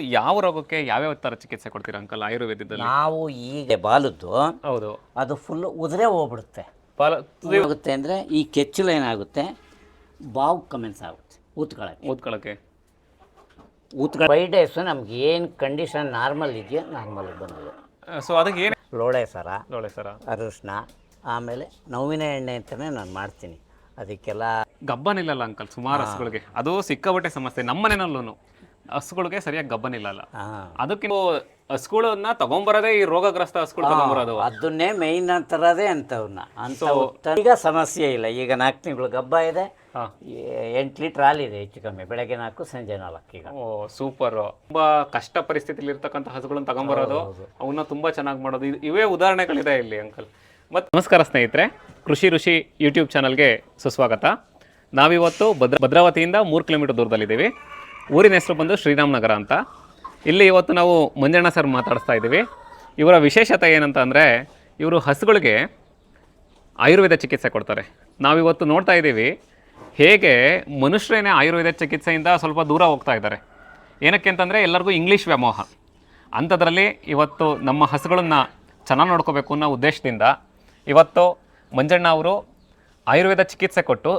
ಯಾವ ರೋಗಕ್ಕೆ ಯಾವ್ಯಾವ ತರ ಚಿಕಿತ್ಸೆ ಕೊಡ್ತೀರಾ ಅಂಕಲ್ ಆಯುರ್ವೇದದಲ್ಲಿ? ನಾವು ಈಗ ಬಾಲದ್ದು ಹೌದು. ಅದು ಫುಲ್ ಉದುರೇ ಹೋಗ್ಬಿಡುತ್ತೆ. ಪಾಲ ಹೋಗುತ್ತೆ ಏನಾಗುತ್ತೆ ಅಂದರೆ ಈ ಕೆಚ್ಚಲು ಏನಾಗುತ್ತೆ? ಬಾವು ಕಮೆನ್ಸ್ ಆಗುತ್ತೆ ಊತ್ಕೊಳ್ಳೋಕ್ಕೆ ಊದ್ಕೊಳಕ್ಕೆ ಊತ್ಕೊಳ್ಳೋ ಫೈವ್ ಡೇಸು ನಮ್ಗೆ ಏನು ಕಂಡೀಷನ್ ನಾರ್ಮಲ್ ಇದೆಯೋ ನಾರ್ಮಲ್ ಬಂದಿದೆ. ಸೊ ಅದಕ್ಕೆ ಏನು ಲೋಳೆ ಸರ ಲೋಳೆ ಸರ. ಅರಿಶಿನ ಆಮೇಲೆ ನೋವಿನ ಎಣ್ಣೆ ಅಂತಲೇ ನಾನು ಮಾಡ್ತೀನಿ. ಅದಕ್ಕೆಲ್ಲ ಗಬ್ಬನಿಲ್ಲಲ್ಲ ಅಂಕಲ್ ಸುಮಾರು ಹಸುಗಳಿಗೆ. ಅದು ಸಿಕ್ಕಾಬಟ್ಟೆ ಸಮಸ್ಯೆ ನಮ್ಮ ಮನೆಯಲ್ಲೂ ಹಸುಗಳಿಗೆ ಸರಿಯಾಗಿ ಗಬ್ಬನಿಲ್ಲಲ್ಲ ಅಲ್ಲ ಅದಕ್ಕೆ ನೀವು ಹಸುಗಳನ್ನ ತಗೊಂಬರೋದೇ ಈ ರೋಗಗ್ರಸ್ತ ಹಸುಗಳು ತಗೊಂಬರೋದು. ಅದನ್ನೇ ಮೇಯ್ನ್ ಅಂತರದೇ ಅಂತವ್ನ. ಅಂತ ಈಗ ಸಮಸ್ಯೆ ಇಲ್ಲ. ಈಗ ನಾಲ್ಕು ತಿಂಗಳು ಗಬ್ಬ ಇದೆ. ಎಂಟು ಲೀಟರ್ ಹಾಲಿದೆ ಹೆಚ್ಚು ಕಮ್ಮಿ. ಬೆಳಗ್ಗೆ ನಾಲ್ಕು ಸಂಜೆ ನಾಲ್ಕು ಈಗ. ಓ ಸೂಪರ್ ತುಂಬಾ ಕಷ್ಟ ಪರಿಸ್ಥಿತಿಲಿ ಇರ್ತಕ್ಕಂಥ ಹಸುಗಳನ್ನ ತಗೊಂಬರೋದು. ಅವನ್ನ ತುಂಬಾ ಚೆನ್ನಾಗಿ ಮಾಡೋದು. ಇದ್- ಇವೇ ಉದಾಹರಣೆಗಳಿದೆ ಇಲ್ಲಿ ಅಂಕಲ್ ಮತ್ತೆ ನಮಸ್ಕಾರ ಸ್ನೇಹಿತರೆ. ಕೃಷಿ ಋಷಿ ಯೂಟ್ಯೂಬ್ ಚಾನಲ್ಗೆ ಸುಸ್ವಾಗತ. ನಾವಿವತ್ತು ಭದ್ರ ಭದ್ರಾವತಿಯಿಂದ ಮೂರು ಕಿಲೋಮೀಟರ್ ದೂರದಲ್ಲಿದ್ದೀವಿ. ಊರಿನ ಹೆಸರು ಬಂದು ಶ್ರೀರಾಮನಗರ ಅಂತ. ಇಲ್ಲಿ ಇವತ್ತು ನಾವು ಮಂಜಣ್ಣ ಸರ್ ಮಾತಾಡಿಸ್ತಾ ಇದ್ದೀವಿ. ಇವರ ವಿಶೇಷತೆ ಏನಂತ ಅಂದರೆ, ಇವರು ಹಸುಗಳಿಗೆ ಆಯುರ್ವೇದ ಚಿಕಿತ್ಸೆ ಕೊಡ್ತಾರೆ. ನಾವಿವತ್ತು ನೋಡ್ತಾ ಇದ್ದೀವಿ, ಹೇಗೆ ಮನುಷ್ಯರೇನೆ ಆಯುರ್ವೇದ ಚಿಕಿತ್ಸೆಯಿಂದ ಸ್ವಲ್ಪ ದೂರ ಹೋಗ್ತಾ ಇದ್ದಾರೆ. ಏನಕ್ಕೆ ಅಂತಂದರೆ, ಎಲ್ಲರಿಗೂ ಇಂಗ್ಲೀಷ್ ವ್ಯಾಮೋಹ. ಅಂಥದ್ರಲ್ಲಿ ಇವತ್ತು ನಮ್ಮ ಹಸುಗಳನ್ನು ಚೆನ್ನಾಗಿ ನೋಡ್ಕೋಬೇಕು ಅನ್ನೋ ಉದ್ದೇಶದಿಂದ ಇವತ್ತು ಮಂಜಣ್ಣ ಅವರು ಆಯುರ್ವೇದ ಚಿಕಿತ್ಸೆ ಕೊಟ್ಟು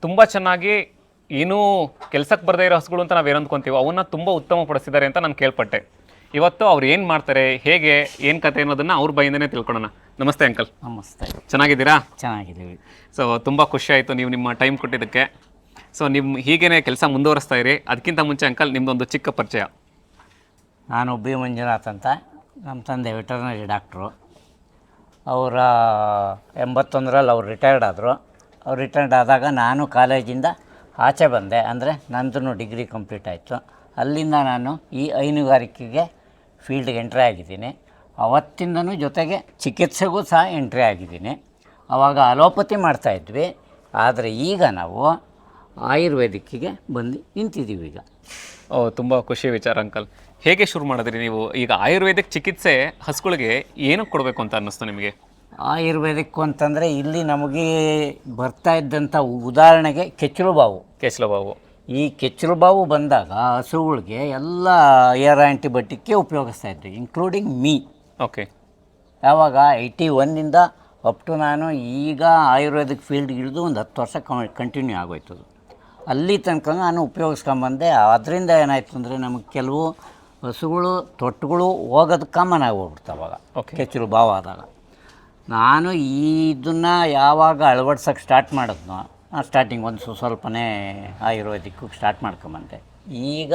ತುಂಬ ಚೆನ್ನಾಗಿ ಏನೂ ಕೆಲಸಕ್ಕೆ ಬರದೇ ಇರೋ ಹಸುಗಳು ಅಂತ ನಾವೇನು ಏನಂದ್ಕೊಂತೀವಿ ಅವನ್ನ ತುಂಬ ಉತ್ತಮಪಡಿಸಿದ್ದಾರೆ ಅಂತ ನಾನು ಕೇಳ್ಪಟ್ಟೆ. ಇವತ್ತು ಅವ್ರು ಏನು ಮಾಡ್ತಾರೆ ಹೇಗೆ ಏನು ಕತೆ ಅನ್ನೋದನ್ನು ಅವ್ರ ಬೈಯಿಂದನೇ ತಿಳ್ಕೊಳ್ಳೋಣ ನಮಸ್ತೆ ಅಂಕಲ್. ನಮಸ್ತೆ. ಚೆನ್ನಾಗಿದ್ದೀರಾ? ಚೆನ್ನಾಗಿದ್ದೀವಿ. ಸೊ ತುಂಬ ಖುಷಿ ಆಯಿತು ನೀವು ನಿಮ್ಮ ಟೈಮ್ ಕೊಟ್ಟಿದ್ದಕ್ಕೆ. ಸೊ ನಿಮ್ಮ ಹೀಗೇನೆ ಕೆಲಸ ಮುಂದುವರಿಸ್ತಾ ಇರಿ. ಅದಕ್ಕಿಂತ ಮುಂಚೆ ಅಂಕಲ್ ನಿಮ್ಮದೊಂದು ಚಿಕ್ಕ ಪರಿಚಯ. ನಾನು ಬಿ. ಮಂಜುನಾಥ್ ಅಂತ. ನಮ್ಮ ತಂದೆ ವೆಟರ್ನರಿ ಡಾಕ್ಟ್ರು. ಅವರ ಎಂಬತ್ತೊಂದರಲ್ಲಿ ಅವ್ರು ರಿಟೈರ್ಡ್ ಆದರು. ಅವ್ರು ರಿಟೈರ್ಡ್ ಆದಾಗ ನಾನು ಕಾಲೇಜಿಂದ ಆಚೆ ಬಂದೆ. ಅಂದರೆ ನಂದು ಡಿಗ್ರಿ ಕಂಪ್ಲೀಟ್ ಆಯಿತು. ಅಲ್ಲಿಂದ ನಾನು ಈ ಹೈನುಗಾರಿಕೆಗೆ ಫೀಲ್ಡ್ಗೆ ಎಂಟ್ರಿ ಆಗಿದ್ದೀನಿ. ಅವತ್ತಿಂದನೂ ಜೊತೆಗೆ ಚಿಕಿತ್ಸೆಗೂ ಸಹ ಎಂಟ್ರಿ ಆಗಿದ್ದೀನಿ. ಆವಾಗ ಅಲೋಪತಿ ಮಾಡ್ತಾಯಿದ್ವಿ ಆದರೆ ಈಗ ನಾವು ಆಯುರ್ವೇದಿಕ್ಕಿಗೆ ಬಂದು ನಿಂತಿದ್ದೀವಿ ಈಗ. ಓ, ತುಂಬ ಖುಷಿ ವಿಚಾರ ಅಂಕಲ್. ಹೇಗೆ ಶುರು ಮಾಡಿದ್ರಿ ನೀವು? ಈಗ ಆಯುರ್ವೇದಿಕ್ ಚಿಕಿತ್ಸೆ ಹಸುಗಳಿಗೆ ಏನಕ್ಕೆ ಕೊಡಬೇಕು ಅಂತ ಅನ್ನಿಸ್ತು ನಿಮಗೆ? ಆಯುರ್ವೇದಿಕ್ ಅಂತಂದರೆ ಇಲ್ಲಿ ನಮಗೆ ಬರ್ತಾ ಇದ್ದಂಥ ಉದಾಹರಣೆಗೆ ಕೆಚ್ಚಲು ಬಾವು ಈ ಕೆಚ್ಚಲು ಬಾವು ಬಂದಾಗ ಹಸುಗಳಿಗೆ ಎಲ್ಲ ಏರ್ ಆ್ಯಂಟಿಬಯೋಟಿಕ್ಗೆ ಉಪಯೋಗಿಸ್ತಾ ಇದ್ವಿ ಇನ್ಕ್ಲೂಡಿಂಗ್ ಮೀ ಓಕೆ ಯಾವಾಗ ಏಯ್ಟಿ ಒನ್ನಿಂದ ಅಪ್ ಟು ನಾನು ಈಗ ಆಯುರ್ವೇದಿಕ್ ಫೀಲ್ಡ್ ಇಳಿದು ಒಂದು ಹತ್ತು ವರ್ಷ ಕಂಟಿನ್ಯೂ ಆಗೋಯ್ತು ಅಲ್ಲಿ ತನಕ ನಾನು ಉಪಯೋಗಿಸ್ಕೊಂಬಂದೆ ಅದರಿಂದ ಏನಾಯಿತು ಅಂದರೆ ನಮಗೆ ಕೆಲವು ಹಸುಗಳು ತೊಟ್ಟುಗಳು ಹೋಗೋದು ಕಾಮನ್ ಆಗಿ ಹೋಗ್ಬಿಡ್ತು ಅವಾಗ. ಕೆಚ್ಚಲು ಬಾವು ಆದಾಗ. ನಾನು ಇದನ್ನು ಯಾವಾಗ ಅಳವಡ್ಸೋಕ್ಕೆ ಸ್ಟಾರ್ಟ್ ಮಾಡಿದ್ನೋ ಸ್ಟಾರ್ಟಿಂಗ್ ಒಂದು ಸ್ವ- ಸ್ವಲ್ಪನೇ ಆಯುರ್ವೇದಿಕ್ಕು ಸ್ಟಾರ್ಟ್ ಮಾಡ್ಕೊಂಬಂದೆ. ಈಗ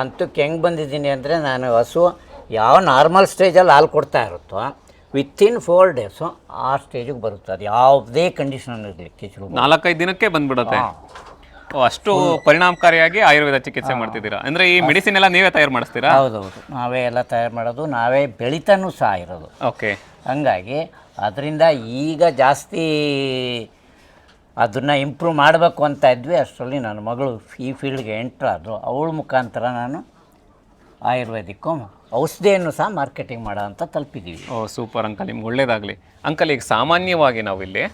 ಅಂತೂ ಹೆಂಗ್ ಬಂದಿದ್ದೀನಿ ಅಂದರೆ ನಾನು ಹಸು ಯಾವ ನಾರ್ಮಲ್ ಸ್ಟೇಜಲ್ಲಿ ಹಾಲು ಕೊಡ್ತಾ ಇರುತ್ತೋ ವಿತಿನ್ ಫೋರ್ ಡೇಸು ಆ ಸ್ಟೇಜಿಗೆ ಬರುತ್ತೆ. ಅದು ಯಾವುದೇ ಕಂಡೀಷನ್ ಇರಲಿ ಕಿಚಲು ನಾಲ್ಕೈದು ದಿನಕ್ಕೆ ಬಂದ್ಬಿಡುತ್ತೆ. ಓ ಅಷ್ಟು ಪರಿಣಾಮಕಾರಿಯಾಗಿ ಆಯುರ್ವೇದ ಚಿಕಿತ್ಸೆ ಮಾಡ್ತಿದ್ದೀರಾ? ಅಂದರೆ ಈ ಮೆಡಿಸಿನ್ ಎಲ್ಲ ನೀವೇ ತಯಾರು ಮಾಡಿಸ್ತೀರಾ? ಹೌದೌದು. ನಾವೇ ಎಲ್ಲ ತಯಾರು ಮಾಡೋದು. ನಾವೇ ಬೆಳಿತಾನೂ ಸಹ ಇರೋದು. ಓಕೆ ಹಂಗಾಗಿ ಅದರಿಂದ ಈಗ ಜಾಸ್ತಿ ಅದನ್ನು ಇಂಪ್ರೂವ್ ಮಾಡಬೇಕು ಅಂತ ಇದ್ವಿ ಅಷ್ಟರಲ್ಲಿ ನನ್ನ ಮಗಳು ಈ ಫೀಲ್ಡ್ಗೆ ಎಂಟ್ರಾದ್ರು ಅವಳ ಮುಖಾಂತರ ನಾನು ಆಯುರ್ವೇದಿಕ್ಕು ಔಷಧಿಯನ್ನು ಸಹ ಮಾರ್ಕೆಟಿಂಗ್ ಮಾಡೋ ಅಂತ ತಲುಪಿದ್ದೀವಿ ಓ ಸೂಪರ್ ಅಂಕಲ್ ನಿಮ್ಗೆ ಒಳ್ಳೇದಾಗಲಿ. ಅಂಕಲ್ ಈಗ ಸಾಮಾನ್ಯವಾಗಿ ನಾವಿಲ್ಲಿ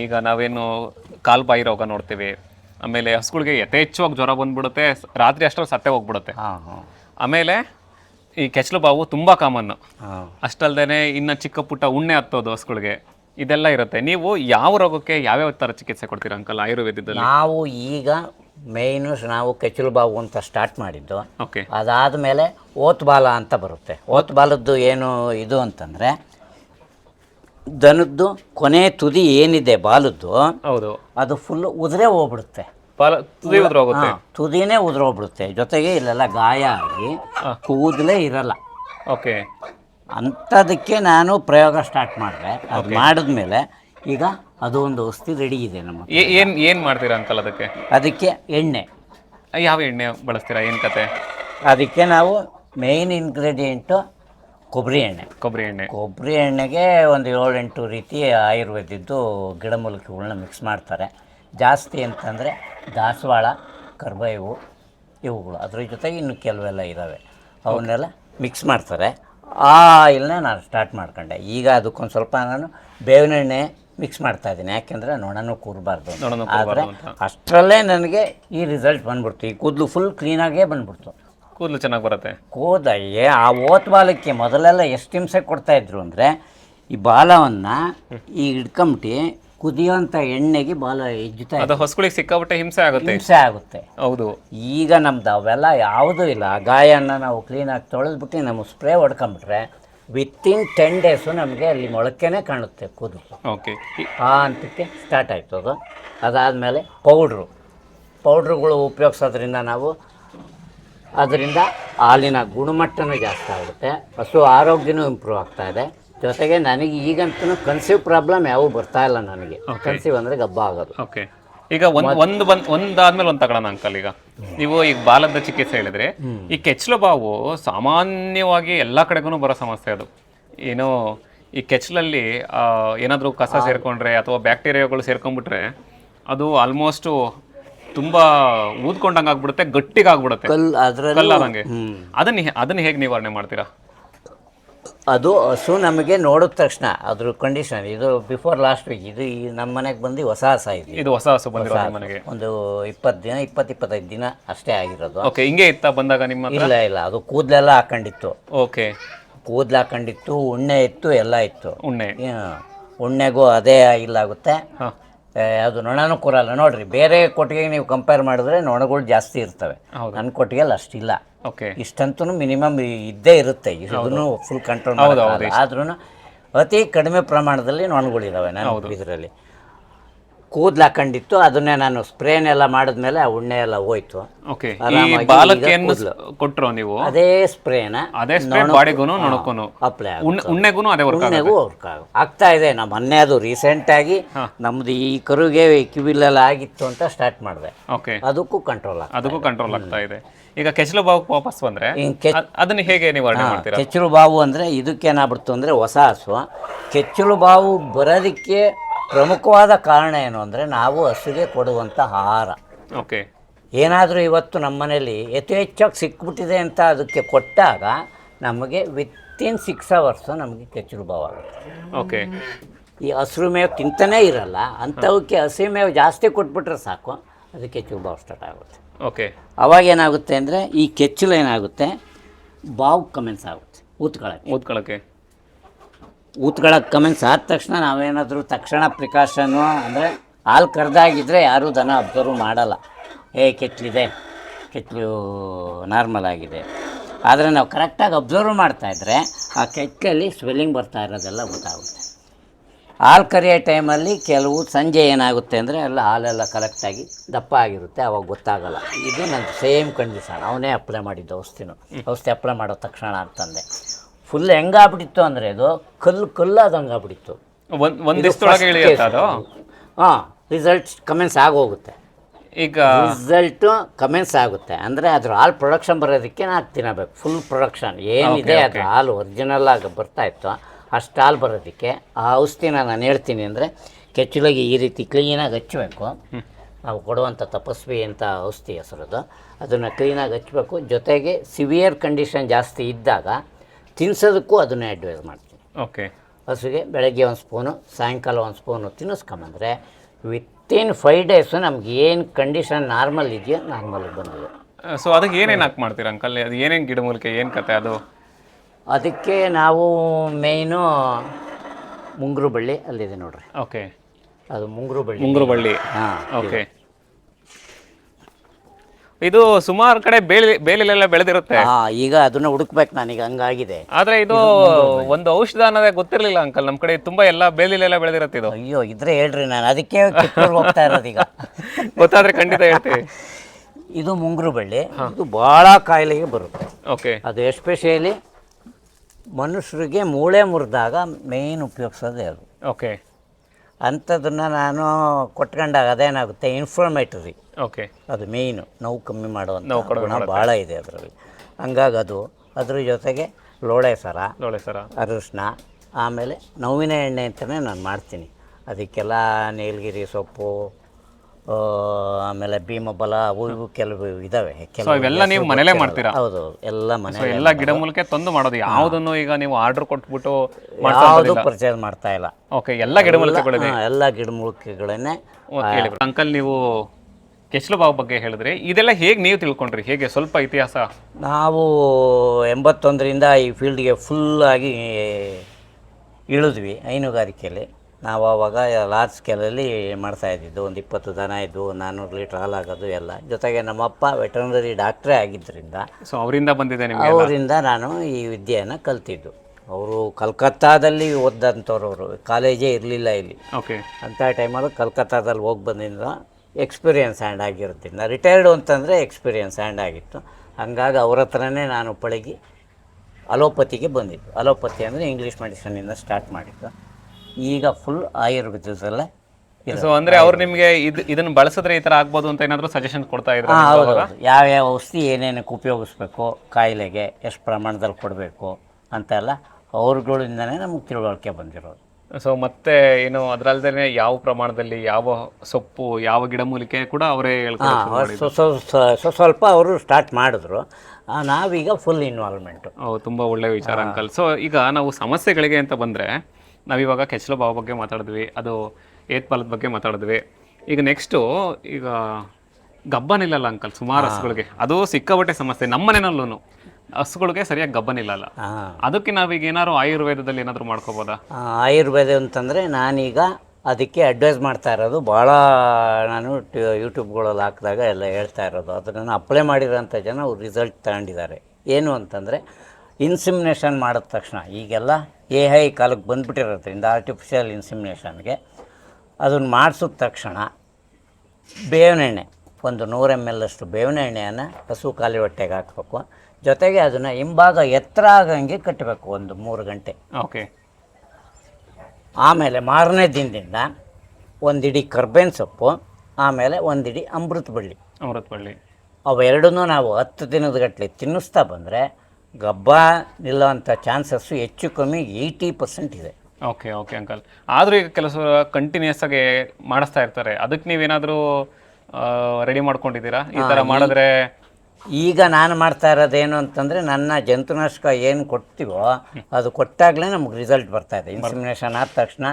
ಈಗ ನಾವೇನು ಕಾಲು ಬಾಯಿ ರೋಗ ನೋಡ್ತೀವಿ ಆಮೇಲೆ ಹಸುಗಳಿಗೆ ಯಥೇಚ್ಛವಾಗಿ ಜ್ವರ ಬಂದ್ಬಿಡುತ್ತೆ ರಾತ್ರಿ ಅಷ್ಟರಲ್ಲಿ ಸತ್ತೆ ಹೋಗ್ಬಿಡುತ್ತೆ. ಹಾಂ ಹಾಂ. ಆಮೇಲೆ ಈ ಕೆಚ್ಚಲು ಬಾವು ತುಂಬ ಕಾಮನ್ನು ಹಾಂ. ಅಷ್ಟಲ್ದೇ ಇನ್ನು ಚಿಕ್ಕ ಪುಟ್ಟ ಉಣ್ಣೆ ಹತ್ತೋದು ಹಸುಗಳಿಗೆ ಇದೆಲ್ಲ ಇರುತ್ತೆ. ನೀವು ಯಾವ ರೋಗಕ್ಕೆ ಯಾವ್ಯಾವ ಥರ ಚಿಕಿತ್ಸೆ ಕೊಡ್ತೀರಾ ಅಂಕಲ್ ಆಯುರ್ವೇದದಲ್ಲಿ? ನಾವು ಈಗ ಮೇಯ್ನು ನಾವು ಕೆಚ್ಚಲು ಬಾವು ಅಂತ ಸ್ಟಾರ್ಟ್ ಮಾಡಿದ್ದು. ಓಕೆ ಅದಾದಮೇಲೆ ಓತ್ ಬಾಲ ಅಂತ ಬರುತ್ತೆ. ಓತ್ ಬಾಲದ್ದು ಏನು ಇದು ಅಂತಂದರೆ ದನದ್ದು ಕೊನೆ ತುದಿ ಏನಿದೆ ಬಾಲದ್ದು ಹೌದು. ಅದು ಫುಲ್ ಉದುರೇ ಹೋಗ್ಬಿಡುತ್ತೆ. ಪಾಲ ತುದಿ ಉದ್ರ ಹೋಗುತ್ತೆ ಹಾ, ತುದಿನೇ ಉದುರೋಗ್ಬಿಡುತ್ತೆ ಜೊತೆಗೆ ಇಲ್ಲೆಲ್ಲ ಗಾಯ ಆಗಿ ಕೂದಲೇ ಇರಲ್ಲ. ಓಕೆ. ಅಂಥದಕ್ಕೆ ನಾನು ಪ್ರಯೋಗ ಸ್ಟಾರ್ಟ್ ಮಾಡಿದೆ. ಅದು ಮಾಡಿದ್ಮೇಲೆ ಈಗ ಅದು ಒಂದು ಔಷಧಿ ರೆಡಿ ಇದೆ ನಮ್ಮ. ಏನು ಏನು ಮಾಡ್ತೀರಾ ಅಂಕಲ್ ಅದಕ್ಕೆ? ಅದಕ್ಕೆ ಎಣ್ಣೆ. ಯಾವ ಎಣ್ಣೆ ಬಳಸ್ತೀರಾ? ಏನು ಕತೆ? ಅದಕ್ಕೆ ನಾವು ಮೇಯ್ನ್ ಇಂಗ್ರೀಡಿಯೆಂಟು ಕೊಬ್ಬರಿ ಎಣ್ಣೆ. ಕೊಬ್ಬರಿ ಎಣ್ಣೆ. ಕೊಬ್ಬರಿ ಎಣ್ಣೆಗೆ ಒಂದು ಏಳೆಂಟು ರೀತಿ ಆಯುರ್ವೇದಿದ್ದು ಗಿಡಮೂಲಿಕೆಗಳನ್ನ ಮಿಕ್ಸ್ ಮಾಡ್ತಾರೆ. ಜಾಸ್ತಿ ಅಂತಂದರೆ ದಾಸವಾಳ ಕರ್ಬೇವು ಇವುಗಳು. ಅದ್ರ ಜೊತೆಗೆ ಇನ್ನು ಕೆಲವೆಲ್ಲ ಇದ್ದಾವೆ ಅವನ್ನೆಲ್ಲ ಮಿಕ್ಸ್ ಮಾಡ್ತಾರೆ. ಆ ಆಯಿಲ್ನ ನಾನು ಸ್ಟಾರ್ಟ್ ಮಾಡ್ಕೊಂಡೆ. ಈಗ ಅದಕ್ಕೊಂದು ಸ್ವಲ್ಪ ನಾನು ಬೇವಿನ ಎಣ್ಣೆ ಮಿಕ್ಸ್ ಮಾಡ್ತಾ ಇದ್ದೀನಿ. ಯಾಕೆಂದರೆ ನೊಣನೂ ಕೂರಬಾರ್ದು ಆದರೆ. ಅಷ್ಟರಲ್ಲೇ ನನಗೆ ಈ ರಿಸಲ್ಟ್ ಬಂದ್ಬಿಡ್ತು. ಈ ಕೂದಲು ಫುಲ್ ಕ್ಲೀನಾಗೇ ಬಂದ್ಬಿಡ್ತು. ಕೂದಲು ಚೆನ್ನಾಗಿ ಬರುತ್ತೆ? ಕೂದಯ್ಯ ಆ ಓತ್ ಬಾಲಕ್ಕೆ ಮೊದಲೆಲ್ಲ ಎಷ್ಟು ಹಿಂಸೆ ಕೊಡ್ತಾ ಇದ್ರು ಅಂದರೆ ಈ ಬಾಲವನ್ನು ಈ ಹಿಡ್ಕೊಂಬಿಟ್ಟು ಕುದಿಯೋಂಥ ಎಣ್ಣೆಗೆ ಬಾಲ ಹೆಜ್ಜುತ್ತೆ ಅದು ಹೊಸಗಳಿಗೆ ಸಿಕ್ಕಾಪಟ್ಟೆ ಹಿಂಸೆ ಆಗುತ್ತೆ. ಹಿಂಸೆ ಆಗುತ್ತೆ. ಹೌದು. ಈಗ ನಮ್ದು ಅವೆಲ್ಲ ಯಾವುದೂ ಇಲ್ಲ. ಗಾಯನ ನಾವು ಕ್ಲೀನಾಗಿ ತೊಳೆದ್ಬಿಟ್ಟು ನಮ್ಮ ಸ್ಪ್ರೇ ಹೊಡ್ಕೊಂಬಿಟ್ರೆ ವಿತಿನ್ ಟೆನ್ ಡೇಸು ನಮಗೆ ಅಲ್ಲಿ ಮೊಳಕೆನೇ ಕಾಣುತ್ತೆ ಕುದು. ಓಕೆ ಆ ಹಂತಕ್ಕೆ ಸ್ಟಾರ್ಟ್ ಆಯ್ತು ಅದು. ಅದಾದಮೇಲೆ ಪೌಡ್ರು ಪೌಡ್ರುಗಳು ಉಪಯೋಗಿಸೋದ್ರಿಂದ ನಾವು ಅದರಿಂದ ಹಾಲಿನ ಗುಣಮಟ್ಟನೂ ಜಾಸ್ತಿ ಆಗುತ್ತೆ. ಹಸು ಆರೋಗ್ಯನೂ ಇಂಪ್ರೂವ್ ಆಗ್ತಾ ಇದೆ. ಜೊತೆಗೆ ನನಗೆ ಈಗಂತೂ ಕನ್ಸಿವ್ ಪ್ರಾಬ್ಲಮ್ ಯಾವ ಬರ್ತಾ ಇಲ್ಲ ನನಗೆ. ಕನ್ಸಿವ್ ಅಂದ್ರೆ ಗಬ್ಬ ಆಗೋದು. ಓಕೆ ಈಗ ಒಂದ್ ಒಂದು ಬಂದ್ ಒಂದಾದ್ಮೇಲೆ ಒಂದ್ ತಗೊಳ್ಳೋಣ ಅಂಕಲ್ ಈಗ. ನೀವು ಈಗ ಬಾಲದ ಚಿಕಿತ್ಸೆ ಹೇಳಿದ್ರೆ ಈ ಕೆಚ್ಲ ಬಾವು ಸಾಮಾನ್ಯವಾಗಿ ಎಲ್ಲಾ ಕಡೆಗೂ ಬರೋ ಸಮಸ್ಯೆ ಅದು. ಏನು ಈ ಕೆಚ್ಲಲ್ಲಿ ಏನಾದರೂ ಕಸ ಸೇರ್ಕೊಂಡ್ರೆ ಅಥವಾ ಬ್ಯಾಕ್ಟೀರಿಯಾಗಳು ಸೇರ್ಕೊಂಡ್ಬಿಟ್ರೆ ಅದು ಆಲ್ಮೋಸ್ಟ್ ತುಂಬಾ ಊದ್ಕೊಂಡಂಗೆ ಆಗ್ಬಿಡುತ್ತೆ ಗಟ್ಟಿಗಾಗ್ಬಿಡುತ್ತೆ. ಕಲ್ಲಾದಂಗೆ ಅದನ್ನ ಅದನ್ನ ಹೇಗೆ ನಿವಾರಣೆ ಮಾಡ್ತೀರಾ? ಅದು ಹಸು ನಮಗೆ ನೋಡಿದ ತಕ್ಷಣ ಅದ್ರ ಕಂಡೀಷನ್ ಇದು ಬಿಫೋರ್ ಲಾಸ್ಟ್ ವೀಕ್ ಇದು ಈ ನಮ್ಮ ಮನೆಗೆ ಬಂದು ಹೊಸ ಹಸ ಇದೆ. ಇದು ಹೊಸ ಹಸು ಬಂದಿರೋ ಮನೆಗೆ? ಒಂದು ಇಪ್ಪತ್ತು ದಿನ ಇಪ್ಪತ್ತು ಇಪ್ಪತ್ತೈದು ದಿನ ಅಷ್ಟೇ ಆಗಿರೋದು. ಓಕೆ ಹಿಂಗೆ ಇತ್ತ ಬಂದಾಗ ನಿಮ್ಮ ಇಲ್ಲ ಇಲ್ಲ ಅದು ಕೂದಲೆಲ್ಲ ಹಾಕೊಂಡಿತ್ತು. ಓಕೆ. ಕೂದಲು ಹಾಕೊಂಡಿತ್ತು ಉಣ್ಣೆ ಇತ್ತು ಎಲ್ಲ ಇತ್ತು. ಉಣ್ಣೆ. ಹ್ಮ್. ಉಣ್ಣೆಗೂ ಅದೇ ಇಲ್ಲಾಗುತ್ತೆ. ಹಾಂ. ಅದು ನೊಣನೂ ಕೂರಲ್ಲ ನೋಡ್ರಿ ಬೇರೆ ಕೊಟ್ಟಿಗೆಗೆ ನೀವು ಕಂಪೇರ್ ಮಾಡಿದ್ರೆ ನೊಣಗಳು ಜಾಸ್ತಿ ಇರ್ತವೆ. ನನ್ನ ಕೊಟ್ಟಿಗೆಲ್ಲ ಅಷ್ಟಿಲ್ಲ. ಓಕೆ. ಇಷ್ಟಂತೂ ಮಿನಿಮಮ್ ಇದ್ದೇ ಇರುತ್ತೆ. ಇದನ್ನು ಫುಲ್ ಕಂಟ್ರೋಲ್ ಆದ್ರೂ ಅತಿ ಕಡಿಮೆ ಪ್ರಮಾಣದಲ್ಲಿ ನೊಣಗಳಿದಾವೆ ನಾನು ಇದರಲ್ಲಿ. ಕೂದಲು ಹಾಕೊಂಡಿತ್ತು ಅದನ್ನೇ ನಾನು ಸ್ಪ್ರೇನೆಲ್ಲ ಮಾಡಿದ್ಮೇಲೆ ಆ ಉಣ್ಣೆ ಎಲ್ಲ ಹೋಯ್ತು. ಓಕೆ ಈ ಆರಾಮಾಗಿ ಬಾಲಕ್ಕೆ ಏನು ಕೊಟ್ರು ನೀವು? ಅದೇ ಸ್ಪ್ರೇನ. ಅದೇ ಸ್ಪ್ರೇ ಬಾಡಿಗೂನು ನೊಣಕ್ಕೂನು. ಅಪ್ಲೈ ಉಣ್ಣೆ ಉಣ್ಣೆಗೂ ಅದೇ ವರ್ಕ್ ಉಣ್ಣೆಗೂ ವರ್ಕ್ ಆಗ- ಆಗ್ತಾ ಇದೆ ನಮ್ಮ ಮೊನ್ನೆ ಅದು ರೀಸೆಂಟಾಗಿ ನಮ್ದು ಈ ಕರುಗೆ ಕಿವಿಲೆಲ್ಲ ಆಗಿತ್ತು ಅಂತ ಸ್ಟಾರ್ಟ್ ಮಾಡಿದೆ. ಓಕೆ. ಅದಕ್ಕೂ ಕಂಟ್ರೋಲ್ ಆಗ ಅದಕ್ಕೂ ಕಂಟ್ರೋಲ್ ಆಗ್ತಾ ಇದೆ. ಈಗ ಕೆಚ್ಚಲು ಬಾವು ವಾಪಸ್ ಬಂದ್ರೆ ಅದ್- ಅದನ್ನ ಹೇಗೆ ನಿವಾರಣೆ ಮಾಡ್ತೀರಾ? ಕೆಚ್ಚಲು ಬಾವು ಅಂದರೆ ಇದಕ್ಕೇನಾಗ್ಬಿಡ್ತು ಅಂದರೆ ಹೊಸ ಹಸು. ಕೆಚ್ಚಲು ಬಾವು ಬರೋದಕ್ಕೆ ಪ್ರಮುಖವಾದ ಕಾರಣ ಏನು ಅಂದರೆ ನಾವು ಹಸುಗೆ ಕೊಡುವಂಥ ಆಹಾರ. ಓಕೆ. ಏನಾದರೂ ಇವತ್ತು ನಮ್ಮ ಮನೇಲಿ ಯಥೇಚ್ಛಾಗಿ ಸಿಕ್ಬಿಟ್ಟಿದೆ ಅಂತ ಅದಕ್ಕೆ ಕೊಟ್ಟಾಗ ನಮಗೆ ವಿತಿನ್ ಸಿಕ್ಸ್ ಅವರ್ಸು ನಮಗೆ ಕೆಚ್ಚಲು ಭಾವ ಆಗುತ್ತೆ. ಓಕೆ. ಈ ಹಸಿರು ಮೇವು ತಿಂತಾನೇ ಇರಲ್ಲ ಅಂಥವಕ್ಕೆ ಹಸಿ ಮೇವು ಜಾಸ್ತಿ ಕೊಟ್ಬಿಟ್ರೆ ಸಾಕು ಅದಕ್ಕೆ ಕೆಚ್ಚಲು ಭಾವ ಸ್ಟಾರ್ಟ್ ಆಗುತ್ತೆ. ಓಕೆ. ಅವಾಗ ಏನಾಗುತ್ತೆ ಅಂದರೆ ಈ ಕೆಚ್ಚಲು ಏನಾಗುತ್ತೆ? ಬಾವು ಕಮೆನ್ಸ್ ಆಗುತ್ತೆ ಊತ್ಕೊಳ್ಳೋಕ್ಕೆ ಊದ್ಕೊಳಕ್ಕೆ. ಊತ್ಕೊಳ್ಳೋಕೆ ಕಮೆಂಟ್ಸ್ ಆದ ತಕ್ಷಣ ನಾವೇನಾದರೂ ತಕ್ಷಣ ಪ್ರಿಕಾಷನ್ನು ಅಂದರೆ ಹಾಲು ಕರೆದಾಗಿದ್ದರೆ ಯಾರೂ ದನ ಅಬ್ಸರ್ವ್ ಮಾಡಲ್ಲ. ಏ ಕೆತ್ತಲಿದೆ ಕೆತ್ತಲು ನಾರ್ಮಲ್ ಆಗಿದೆ. ಆದರೆ ನಾವು ಕರೆಕ್ಟಾಗಿ ಅಬ್ಸರ್ವ್ ಮಾಡ್ತಾಯಿದ್ರೆ ಆ ಕೆತ್ತಲಲ್ಲಿ ಸ್ವೆಲ್ಲಿಂಗ್ ಬರ್ತಾ ಇರೋದೆಲ್ಲ ಗೊತ್ತಾಗುತ್ತೆ. ಹಾಲು ಕರಿಯೋ ಟೈಮಲ್ಲಿ ಕೆಲವು ಸಂಜೆ ಏನಾಗುತ್ತೆ ಅಂದರೆ ಎಲ್ಲ ಹಾಲೆಲ್ಲ ಕರೆಕ್ಟಾಗಿ ದಪ್ಪ ಆಗಿರುತ್ತೆ, ಅವಾಗ ಗೊತ್ತಾಗಲ್ಲ. ಇದು ನನ್ನ ಸೇಮ್ ಕಂಡೀಷನ್. ಅವನೇ ಅಪ್ಲೈ ಮಾಡಿದ್ದು ಔಷಧಿನೂ. ಔಷಧಿ ಅಪ್ಲೈ ಮಾಡೋ ತಕ್ಷಣ ಅಂತಂದೆ. ಫುಲ್ ಹೆಂಗಾಗ್ಬಿಟ್ಟಿತ್ತು ಅಂದರೆ ಅದು ಕಲ್ಲು ಕಲ್ಲಾದಂಗೆ ಆಗ್ಬಿಟ್ಟಿತ್ತು. ಹಾಂ ರಿಸಲ್ಟ್ ಕಮೆಂಟ್ಸ್ ಆಗೋಗುತ್ತೆ. ಈಗ ರಿಸಲ್ಟು ಕಮೆಂಟ್ಸ್ ಆಗುತ್ತೆ. ಅಂದರೆ ಅದ್ರ ಹಾಲು ಪ್ರೊಡಕ್ಷನ್ ಬರೋದಕ್ಕೆ ನಾಲ್ಕು ತಿನ್ನಬೇಕು ಬೇಕು. ಫುಲ್ ಪ್ರೊಡಕ್ಷನ್ ಏನಿದೆ ಅದ್ರ ಹಾಲು ಒರಿಜಿನಲ್ ಆಗಿ ಬರ್ತಾ ಇತ್ತು. ಅಷ್ಟು ಹಾಲು ಬರೋದಕ್ಕೆ ಆ ಔಷಧಿನ ನಾನು ಹೇಳ್ತೀನಿ ಅಂದರೆ ಕೆಚ್ಚಲಾಗಿ ಈ ರೀತಿ ಕ್ಲೀನಾಗಿ ಹಚ್ಚಬೇಕು. ನಾವು ಕೊಡುವಂಥ ತಪಸ್ವಿ ಅಂತ ಔಷಧಿ ಹೆಸರದು. ಅದನ್ನು ಕ್ಲೀನಾಗಿ ಹಚ್ಚಬೇಕು. ಜೊತೆಗೆ ಸಿವಿಯರ್ ಕಂಡೀಷನ್ ಜಾಸ್ತಿ ಇದ್ದಾಗ ತಿನ್ಸೋದಕ್ಕೂ ಅದನ್ನೇ ಅಡ್ವೈಸ್ ಮಾಡ್ತೀನಿ. ಓಕೆ ಹಸುಗೆ ಬೆಳಗ್ಗೆ ಒಂದು ಸ್ಪೂನು ಸಾಯಂಕಾಲ ಒಂದು ಸ್ಪೂನು ತಿನ್ನಿಸ್ಕೊಂಬಂದ್ರೆ ವಿತಿನ್ ಫೈವ್ ಡೇಸು ನಮ್ಗೆ ಏನು ಕಂಡೀಷನ್ ನಾರ್ಮಲ್ ಇದೆಯೋ ನಾರ್ಮಲ್ ಬಂದಿದೆ. ಸೊ ಅದಕ್ಕೆ ಏನೇನು ಹಾಕಿ ಮಾಡ್ತೀರಾ ಅಂಕಲ್ ಅದು ಏನೇನು ಗಿಡಮೂಲಿಕೆ ಏನು ಕತೆ ಅದು? ಅದಕ್ಕೆ ನಾವು ಮೇಯ್ನು ಮುಂಗ್ರು ಬಳ್ಳಿ ಅಲ್ಲಿದೆ ನೋಡ್ರಿ. ಓಕೆ ಅದು ಮುಂಗ್ರು ಬಳ್ಳಿ. ಮುಂಗ್ರು ಬಳ್ಳಿ. ಹಾಂ ಓಕೆ ಇದು ಸುಮಾರು ಕಡೆ ಬೇಲಿ ಬೇಲಿಲೆಲ್ಲ ಬೆಳೆದಿರುತ್ತೆ. ಹಾಂ ಈಗ ಅದನ್ನ ಹುಡುಕ್ಬೇಕು ನಾನೀಗ ಹಂಗಾಗಿದೆ. ಆದ್ರೆ ಇದು ಒಂದು ಔಷಧ ಅನ್ನೋದೇ ಗೊತ್ತಿರಲಿಲ್ಲ ಅಂಕಲ್ ನಮ್ಮ ಕಡೆ ತುಂಬಾ ಎಲ್ಲ ಬೇಲಿಲೆಲ್ಲ ಬೆಳೆದಿರುತ್ತೆ ಇದು. ಅಯ್ಯೋ ಇದ್ರೆ ಹೇಳ್ರಿ ನಾನು ಅದಕ್ಕೆ ಹೋಗ್ತಾ ಹೋಗ್ತಾ ಈಗ. ಗೊತ್ತಾದ್ರೆ ಖಂಡಿತ ಹೇಳ್ತೀವಿ. ಇದು ಮುಂಗುರು ಬಳ್ಳಿ. ಇದು ಬಹಳ ಕಾಯಿಲೆಗೆ ಬರುತ್ತೆ. ಓಕೆ. ಅದು ಎಸ್ಪೆಷಲಿ ಮನುಷ್ಯರಿಗೆ ಮೂಳೆ ಮುರಿದಾಗ ಮೇನ್ ಉಪಯೋಗಿಸೋದೇ ಅದು. ಓಕೆ. ಅಂಥದ್ದನ್ನು ನಾನು ಕೊಟ್ಕೊಂಡಾಗ ಅದೇನಾಗುತ್ತೆ? ಇನ್ಫ್ಲಮೇಟರಿ ಓಕೆ ಅದು ಮೇಯ್ನು ನೋವು ಕಮ್ಮಿ ಮಾಡುವಂಥ ಗುಣ ಭಾಳ ಇದೆ ಅದರಲ್ಲಿ. ಹಂಗಾಗಿ ಅದು ಅದ್ರ ಜೊತೆಗೆ ಲೋಳೆ ಸರ ಲೋಳೆ ಸರ. ಅರಿಶಿನ ಆಮೇಲೆ ನೋವಿನ ಎಣ್ಣೆ ಅಂತಲೇ ನಾನು ಮಾಡ್ತೀನಿ. ಅದಕ್ಕೆಲ್ಲ ನೀಲಗಿರಿ ಸೊಪ್ಪು ಆಮೇಲೆ ಭೀಮಬಲ ಅವು ಇವು ಕೆಲವು ಇದಾವೆ. ಸೊ ಇವೆಲ್ಲ ನೀವು ಮನೇಲೇ ಮಾಡ್ತೀರಾ? ಹೌದು ಎಲ್ಲ ಮನೆ ಎಲ್ಲ ಗಿಡ ಗಿಡಮೂಲಿಕೆ ತಂದು ಮಾಡೋದು ಯಾವುದನ್ನು ಈಗ ನೀವು ಆರ್ಡರ್ ಕೊಟ್ಬಿಟ್ಟು ಯಾವುದು ಪರ್ಚೇಸ್ ಮಾಡ್ತಾ ಇಲ್ಲ. ಓಕೆ ಎಲ್ಲ ಗಿಡ ಹಾ, ಎಲ್ಲ ಗಿಡಮೂಲಿಕೆಗಳನ್ನೇ ಮೂಲಕಗಳನ್ನೇ ಅಂಕಲ್ ನೀವು ಕೆಚ್ಚಲು ಬಾವು ಬಗ್ಗೆ ಹೇಳಿದ್ರೆ ಇದೆಲ್ಲ ಹೇಗೆ ನೀವು ತಿಳ್ಕೊಂಡ್ರಿ? ಹೇಗೆ ಸ್ವಲ್ಪ ಇತಿಹಾಸ? ನಾವು ಎಂಬತ್ತೊಂದರಿಂದ ಈ ಫೀಲ್ಡ್ಗೆ ಫುಲ್ಲಾಗಿ ಇಳಿದ್ವಿ ಹೈನುಗಾರಿಕೆಯಲ್ಲಿ. ನಾವು ಆವಾಗ ಲಾರ್ಜ್ ಸ್ಕೇಲಲ್ಲಿ ಮಾಡ್ತಾ ಇದ್ದಿದ್ದು ಒಂದು ಇಪ್ಪತ್ತು ದನ ಇದ್ದು ನಾನ್ನೂರು ಲೀಟ್ರ್ ಹಾಲಾಗೋದು ಎಲ್ಲ. ಜೊತೆಗೆ ನಮ್ಮಪ್ಪ ವೆಟರ್ನರಿ ಡಾಕ್ಟ್ರೇ ಆಗಿದ್ದರಿಂದ ಸೊ ಅವರಿಂದ ಬಂದಿದೆ ನಿಮಗೆ ಅವರಿಂದ ನಾನು ಈ ವಿದ್ಯೆಯನ್ನು ಕಲ್ತಿದ್ದು. ಅವರು ಕಲ್ಕತ್ತಾದಲ್ಲಿ ಓದಂಥವ್ರು ಅವರು ಕಾಲೇಜೇ ಇರಲಿಲ್ಲ ಇಲ್ಲಿ. ಓಕೆ ಅಂಥ ಟೈಮಲ್ಲಿ ಕಲ್ಕತ್ತಾದಲ್ಲಿ ಹೋಗಿ ಬಂದಿಂದ ಎಕ್ಸ್ಪೀರಿಯನ್ಸ್ ಹ್ಯಾಂಡ್ ಆಗಿರೋದ್ರಿಂದ ರಿಟೈರ್ಡ್ ಅಂತಂದರೆ ಎಕ್ಸ್ಪೀರಿಯೆನ್ಸ್ ಹ್ಯಾಂಡ್ ಆಗಿತ್ತು. ಹಂಗಾಗಿ ಅವ್ರ ಹತ್ರನೇ ನಾನು ಪಳಗಿ ಅಲೋಪತಿಗೆ ಬಂದಿದ್ದು. ಅಲೋಪತಿ ಅಂದರೆ ಇಂಗ್ಲೀಷ್ ಮೆಡಿಸನಿಂದ ಸ್ಟಾರ್ಟ್ ಮಾಡಿದ್ದು. ಈಗ ಫುಲ್ ಆಯುರ್ವೇದದಲ್ಲೇ. ಸೊ ಅಂದ್ರೆ ಅವ್ರು ನಿಮಗೆ ಇದು ಇದನ್ನ ಬಳಸಿದ್ರೆ ಈ ತರ ಆಗ್ಬೋದು ಅಂತ ಏನಾದ್ರು ಸಜೆಷನ್ ಕೊಡ್ತಾ ಇದ್ರು ಯಾವ. ಯಾವ್ಯಾವ ಔಷಧಿ ಏನೇನಕ್ಕೆ ಉಪಯೋಗಿಸ್ಬೇಕು ಕಾಯಿಲೆಗೆ ಎಷ್ಟು ಪ್ರಮಾಣದಲ್ಲಿ ಕೊಡಬೇಕು ಅಂತೆಲ್ಲ ಅವ್ರುಗಳಿಂದನೇ ನಮ್ಗೆ ತಿಳುವಳಿಕೆ ಬಂದಿರೋದು. ಸೊ ಮತ್ತೆ ಏನು ಅದ್ರಲ್ದೇನೆ ಯಾವ ಪ್ರಮಾಣದಲ್ಲಿ ಯಾವ ಸೊಪ್ಪು ಯಾವ ಗಿಡಮೂಲಿಕೆ ಕೂಡ ಅವರೇ ಹೇಳ್ತಾರೆ ಸ್ವಲ್ಪ ಅವರು ಸ್ಟಾರ್ಟ್ ಮಾಡಿದ್ರು. ನಾವೀಗ ಫುಲ್ ಇನ್ವಾಲ್ವ್ಮೆಂಟು ತುಂಬ ಒಳ್ಳೆ ವಿಚಾರ ಅಂಕಲ್. ಸೊ ಈಗ ನಾವು ಸಮಸ್ಯೆಗಳಿಗೆ ಅಂತ ಬಂದರೆ ನಾವಿವಾಗ ಕೆಚ್ಚಲು ಬಾವು ಬಗ್ಗೆ ಮಾತಾಡಿದ್ವಿ ಅದು ಏತ್ಪಾಲದ ಬಗ್ಗೆ ಮಾತಾಡಿದ್ವಿ. ಈಗ ನೆಕ್ಸ್ಟು ಈಗ ಗಬ್ಬನಿಲ್ಲಲ್ಲ ಅಂಕಲ್ ಸುಮಾರು ಹಸುಗಳಿಗೆ. ಅದು ಸಿಕ್ಕಾಬಟ್ಟೆ ಸಮಸ್ಯೆ ನಮ್ಮನೇನಲ್ಲೂ ಹಸುಗಳಿಗೆ ಸರಿಯಾಗಿ ಗಬ್ಬನಿಲ್ಲಲ್ಲ ಅದಕ್ಕೆ ನಾವೀಗ ಏನಾದ್ರು ಆಯುರ್ವೇದದಲ್ಲಿ ಏನಾದರೂ ಮಾಡ್ಕೋಬೋದಾ? ಆಯುರ್ವೇದ ಅಂತಂದರೆ ನಾನೀಗ ಅದಕ್ಕೆ ಅಡ್ವೈಸ್ ಮಾಡ್ತಾ ಇರೋದು ಭಾಳ ನಾನು ಯೂಟ್ಯೂಬ್ಗಳಲ್ಲಿ ಹಾಕಿದಾಗ ಎಲ್ಲ ಹೇಳ್ತಾ ಇರೋದು. ಅದನ್ನು ಅಪ್ಲೈ ಮಾಡಿರೋಂಥ ಜನ ರಿಸಲ್ಟ್ ತಗೊಂಡಿದ್ದಾರೆ. ಏನು ಅಂತಂದರೆ ಇನ್ಸಿಮಿನೇಷನ್ ಮಾಡಿದ ತಕ್ಷಣ ಈಗೆಲ್ಲ ಎ ಐ ಕಾಲಕ್ಕೆ ಬಂದುಬಿಟ್ಟಿರೋದ್ರಿಂದ ಆರ್ಟಿಫಿಷಿಯಲ್ ಇನ್ಸಿಮಿನೇಷನ್ಗೆ ಅದನ್ನು ಮಾಡಿಸಿದ ತಕ್ಷಣ ಬೇವಿನೆಣ್ಣೆ ಒಂದು ನೂರು ಎಂ ಎಲ್ ಅಷ್ಟು ಬೇವಿನ ಎಣ್ಣೆಯನ್ನು ಹಸು ಖಾಲಿ ಹೊಟ್ಟೆಗೆ ಹಾಕಬೇಕು. ಜೊತೆಗೆ ಅದನ್ನು ಹಿಂಭಾಗ ಎತ್ತರ ಆಗಂಗೆ ಕಟ್ಟಬೇಕು ಒಂದು ಮೂರು ಗಂಟೆ. ಓಕೆ. ಆಮೇಲೆ ಮಾರನೇ ದಿನದಿಂದ ಒಂದಿಡಿ ಕರ್ಬೇನ್ ಸೊಪ್ಪು ಆಮೇಲೆ ಒಂದಿಡಿ ಅಮೃತ ಬಳ್ಳಿ. ಅಮೃತ ಬಳ್ಳಿ. ಅವೆರಡನ್ನೂ ನಾವು ಹತ್ತು ದಿನದ ಗಟ್ಟಲೆ ತಿನ್ನಿಸ್ತಾ ಬಂದರೆ ಗಬ್ಬ ನಿಲ್ಲುವಂಥ ಚಾನ್ಸಸ್ಸು ಹೆಚ್ಚು ಕಮ್ಮಿ ಏಯ್ಟಿ ಪರ್ಸೆಂಟ್ ಇದೆ. Okay okay uncle. ಆದರೂ ಈಗ ಕೆಲಸ ಕಂಟಿನ್ಯೂಸ್ ಆಗಿ ಮಾಡಿಸ್ತಾ ಇರ್ತಾರೆ. ಅದಕ್ಕೆ ನೀವೇನಾದರೂ ರೆಡಿ ಮಾಡ್ಕೊಂಡಿದ್ದೀರಾ? ಈ ಥರ ಮಾಡಿದ್ರೆ ಈಗ ನಾನು ಮಾಡ್ತಾ ಇರೋದೇನು ಅಂತಂದರೆ ನನ್ನ ಜಂತುನಾಶಕ ಏನು ಕೊಡ್ತೀವೋ ಅದು ಕೊಟ್ಟಾಗಲೇ ನಮ್ಗೆ ರಿಸಲ್ಟ್ ಬರ್ತಾ ಇದೆ. ಇನ್ಸಿಮಿನೇಷನ್ ಆದ ತಕ್ಷಣ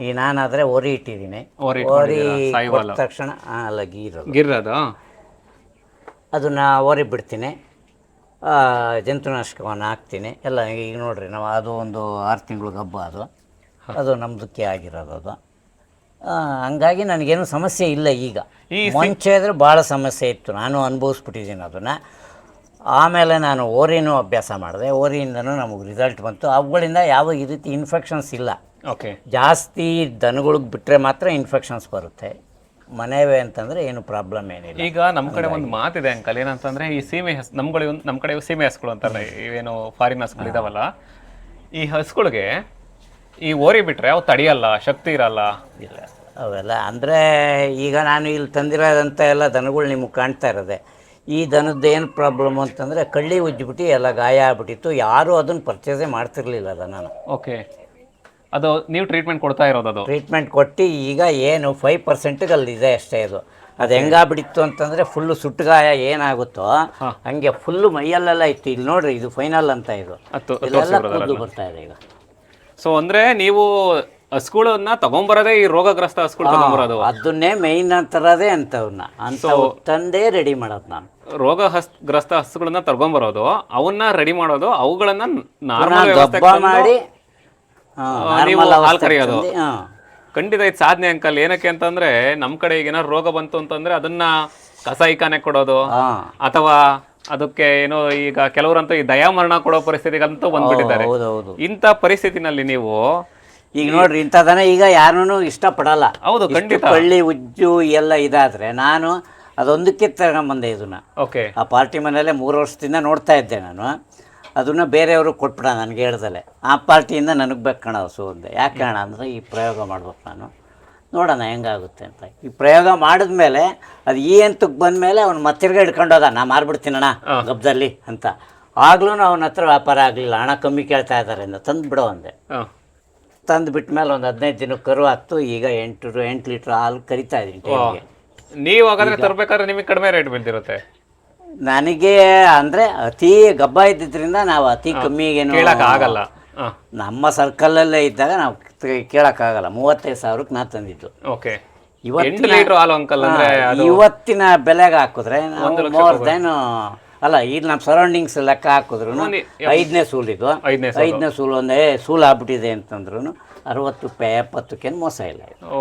ಈ ನಾನಾದರೆ ಓರಿ ಇಟ್ಟಿದ್ದೀನಿ. ಓರಿ. ತಕ್ಷಣ ಅಲ್ಲ ಗೀರೋದು. ಗಿರ್ರದು ಅದನ್ನು ಓರಿ ಬಿಡ್ತೀನಿ. ಜಂತುನಾಶಕವನ್ನು ಹಾಕ್ತೀನಿ. ಎಲ್ಲ ಈಗ ನೋಡಿರಿ ನಾವು ಅದು ಒಂದು ಆರು ತಿಂಗಳು ಹಬ್ಬ ಅದು. ಅದು ನಮ್ಮದಕ್ಕೆ ಆಗಿರೋದು ಅದು. ಹಂಗಾಗಿ ನನಗೇನು ಸಮಸ್ಯೆ ಇಲ್ಲ ಈಗ. ಮುಂಚೆ ಆದರೆ ಭಾಳ ಸಮಸ್ಯೆ ಇತ್ತು. ನಾನು ಅನುಭವಿಸ್ಬಿಟ್ಟಿದ್ದೀನಿ ಅದನ್ನು. ಆಮೇಲೆ ನಾನು ಓರಿನೂ ಅಭ್ಯಾಸ ಮಾಡಿದೆ. ಓರಿಯಿಂದನೂ ನಮಗೆ ರಿಸಲ್ಟ್ ಬಂತು. ಅವುಗಳಿಂದ ಯಾವ ಈ ರೀತಿ ಇನ್ಫೆಕ್ಷನ್ಸ್ ಇಲ್ಲ. ಓಕೆ. ಜಾಸ್ತಿ ದನಗಳಿಗೆ ಬಿಟ್ಟರೆ ಮಾತ್ರ ಇನ್ಫೆಕ್ಷನ್ಸ್ ಬರುತ್ತೆ. ಮನೆವೇ ಅಂತಂದರೆ ಏನು ಪ್ರಾಬ್ಲಮ್ ಏನಿಲ್ಲ. ಈಗ ನಮ್ಮ ಕಡೆ ಒಂದು ಮಾತಿದೆ ಅಂಕಲ್ ಏನಂತಂದ್ರೆ ಈ ಸೀಮೆ ಹಸ್ ನಮ್ಮ ಕಡೆ ಒಂದು ನಮ್ಮ ಕಡೆ ಸೀಮೆ ಹಸುಗಳು ಅಂತಾರೆ ಏನು ಫಾರಿನ್ ಹಸ್ಗಳು ಇದಾವಲ್ಲ ಈ ಹಸುಗಳಿಗೆ ಈ ಓರಿ ಬಿಟ್ರೆ ಅವು ತಡಿಯಲ್ಲ ಶಕ್ತಿ ಇರಲ್ಲ? ಇಲ್ಲ ಅವೆಲ್ಲ ಅಂದರೆ ಈಗ ನಾನು ಇಲ್ಲಿ ತಂದಿರೋದಂಥ ಎಲ್ಲ ದನಗಳು ನಿಮಗೆ ಕಾಣ್ತಾ ಇರೋದೆ. ಈ ದನದ್ದು ಏನು ಪ್ರಾಬ್ಲಮ್ ಅಂತಂದರೆ ಕಳ್ಳಿ ಉಜ್ಜಿಬಿಟ್ಟು ಎಲ್ಲ ಗಾಯ ಆಗ್ಬಿಟ್ಟಿತ್ತು ಯಾರೂ ಅದನ್ನು ಪರ್ಚೇಸೇ ಮಾಡ್ತಿರ್ಲಿಲ್ಲ ದನನ. ಓಕೆ ಅದು ನೀವು ಟ್ರೀಟ್ಮೆಂಟ್ ಕೊಡ್ತಾ ಇರೋದು ಅದು. ಟ್ರೀಟ್ಮೆಂಟ್ ಕೊಟ್ಟು ಈಗ ಏನು ಫೈವ್ ಪರ್ಸೆಂಟ್ಗೆ ಅಲ್ಲಿ ಇದೆ ಅಷ್ಟೇ ಇದು. ಅದು ಹೆಂಗಾಗ್ಬಿಟ್ಟಿತ್ತು ಅಂತಂದರೆ ಫುಲ್ಲು ಸುಟ್ಟಗಾಯ ಏನಾಗುತ್ತೋ ಹಂಗೆ ಫುಲ್ಲು ಮೈಯಲ್ಲೆಲ್ಲ ಇತ್ತು. ಇಲ್ಲಿ ನೋಡ್ರಿ ಇದು ಫೈನಲ್ ಅಂತ ಇದು. ಇಲ್ಲೆಲ್ಲ ಕೂದಲು ಬರ್ತಾ ಇದೆ ಈಗ. ಸೊ ಅಂದ್ರೆ ನೀವು ಹಸುಗಳನ್ನ ತಗೊಂಬರೋದೇ ಈ ರೋಗಗ್ರಸ್ತ ಹಸ್ಗಳು ತಗೊಂಬರೋದು. ಅದನ್ನೇ ಮೇಯ್ನ್ ಅಂತರದೇ ಅಂತವನ್ನ ಅಂತ ತಂದೇ ರೆಡಿ ಮಾಡೋದು ನಾನು. ರೋಗ ಹಸ್ ಗ್ರಸ್ತ ಹಸುಗಳನ್ನ ತಗೊಂಬರೋದು ಅವನ್ನ ರೆಡಿ ಮಾಡೋದು ಅವುಗಳನ್ನ ನಾರ್ಮಲ್ ಮಾಡಿ ನೀವು normal ಹಾಲು ಅವಸ್ಥೆಗೆ ಕರೆಯೋದು ಖಂಡಿತ ಇದು ಸಾಧನೆ ಅಂಕಲ್. ಏನಕ್ಕೆ ಅಂತಂದ್ರೆ ನಮ್ ಕಡೆ ಈಗ ಏನಾದ್ರು ರೋಗ ಬಂತು ಅಂತಂದ್ರೆ ಅದನ್ನ ಕಸಾಯಿಖಾನೆ ಕೊಡೋದು. ಅಥವಾ ಅದಕ್ಕೆ ಏನೋ ಈಗ ಕೆಲವರಂತೂ ಈ ದಯಾಮರಣ ಕೊಡೋ ಪರಿಸ್ಥಿತಿಗಂತೂ ಬಂದ್ಬಿಟ್ಟಿದ್ದಾರೆ. ಹೌದು ಹೌದು ಇಂಥ ಪರಿಸ್ಥಿತಿನಲ್ಲಿ ನೀವು ಈಗ ನೋಡ್ರಿ ಇಂಥದನ್ನ ಈಗ ಯಾರೂ ಇಷ್ಟಪಡಲ್ಲ. ಹೌದು ಖಂಡಿತ. ಹಳ್ಳಿ ಉಜ್ಜು ಎಲ್ಲ ಇದಾದ್ರೆ ನಾನು ಅದೊಂದಕ್ಕೆ ತಗೊಂಬಂದೆ ಇದನ್ನ. ಓಕೆ. ಆ ಪಾರ್ಟಿ ಮನೆಯಲ್ಲೇ ಮೂರು ವರ್ಷದಿಂದ ನೋಡ್ತಾ ಇದ್ದೆ ನಾನು. ಅದನ್ನು ಬೇರೆಯವರು ಕೊಟ್ಬಿಡ ನನಗೆ ಹೇಳ್ದಲೆ. ಆ ಪಾರ್ಟಿಯಿಂದ ನನಗೆ ಬೇಕು ಕಣ ಹಸು ಅಂದೆ ಯಾಕೆ ಅಣ್ಣ ಅಂದರೆ ಈ ಪ್ರಯೋಗ ಮಾಡ್ಬೇಕು ನಾನು. ನೋಡೋಣ ಹೆಂಗಾಗುತ್ತೆ ಅಂತ. ಈ ಪ್ರಯೋಗ ಮಾಡಿದ್ಮೇಲೆ ಅದು ಈ ಹಂತಕ್ಕೆ ಬಂದಮೇಲೆ ಅವ್ನು ಮತ್ತಿರ್ಗ ಹಿಡ್ಕೊಂಡೋದ ನಾ ಮಾರ್ಬಿಡ್ತೀನಣ್ಣ ಗಬ್ದಲ್ಲಿ ಅಂತ. ಆಗ್ಲೂ ಅವನ ಹತ್ರ ವ್ಯಾಪಾರ ಆಗಲಿಲ್ಲ ಹಣ ಕಮ್ಮಿ ಕೇಳ್ತಾ ಇದ್ದಾರೆ ಅಂತ. ತಂದು ಬಿಡೋ ಅಂದೆ. ತಂದು ಬಿಟ್ಟ ಮೇಲೆ ಒಂದು ಹದಿನೈದು ದಿನಕ್ಕೆ ಕರು ಹತ್ತು ಈಗ ಎಂಟು ಎಂಟು ಲೀಟ್ರ್ ಹಾಲು ಕರಿತಾ ಇದ್ದೀನಿ ನೀವು ಹಾಗಾದ್ರೆ ತರಬೇಕಾದ್ರೆ ನಿಮಗೆ ಕಡಿಮೆ ರೇಟ್ ಬೀಳ್ತಿರುತ್ತೆ ನನಗೆ ಅಂದ್ರೆ ಅತಿ ಗಬ್ಬ ಇದ್ದಿದ್ರಿಂದ ನಾವು ಅತಿ ಕಮ್ಮಿಗೆ ಆಗಲ್ಲ. ನಮ್ಮ ನಮ್ಮ ಸರ್ಕಲಲ್ಲೇ ಇದ್ದಾಗ ನಾವು ಕೇಳೋಕ್ಕಾಗಲ್ಲ ಮೂವತ್ತೈದು ಸಾವಿರಕ್ಕೆ ನಾ ತಂದಿದ್ದು. ಓಕೆ. ಅದು ಇವತ್ತಿನ ಬೆಲೆಗೆ ಹಾಕಿದ್ರೆ ಮೋರ್ ದೆನ್ ಅಲ್ಲ ಈಗ ನಮ್ಮ ಸರೌಂಡಿಂಗ್ಸ್ ಲೆಕ್ಕ ಹಾಕಿದ್ರು ಐದನೇ ಸೂಲ್. ಇದು ಐದನೇ ಸೂಲ್ ಒಂದೇ ಸೂಲ್ ಆಗ್ಬಿಟ್ಟಿದೆ ಅಂತಂದ್ರು ಅರವತ್ತು ರೂಪಾಯಿ ಎಪ್ಪತ್ತಕ್ಕೇನು ಮೋಸ ಇಲ್ಲ. ಓ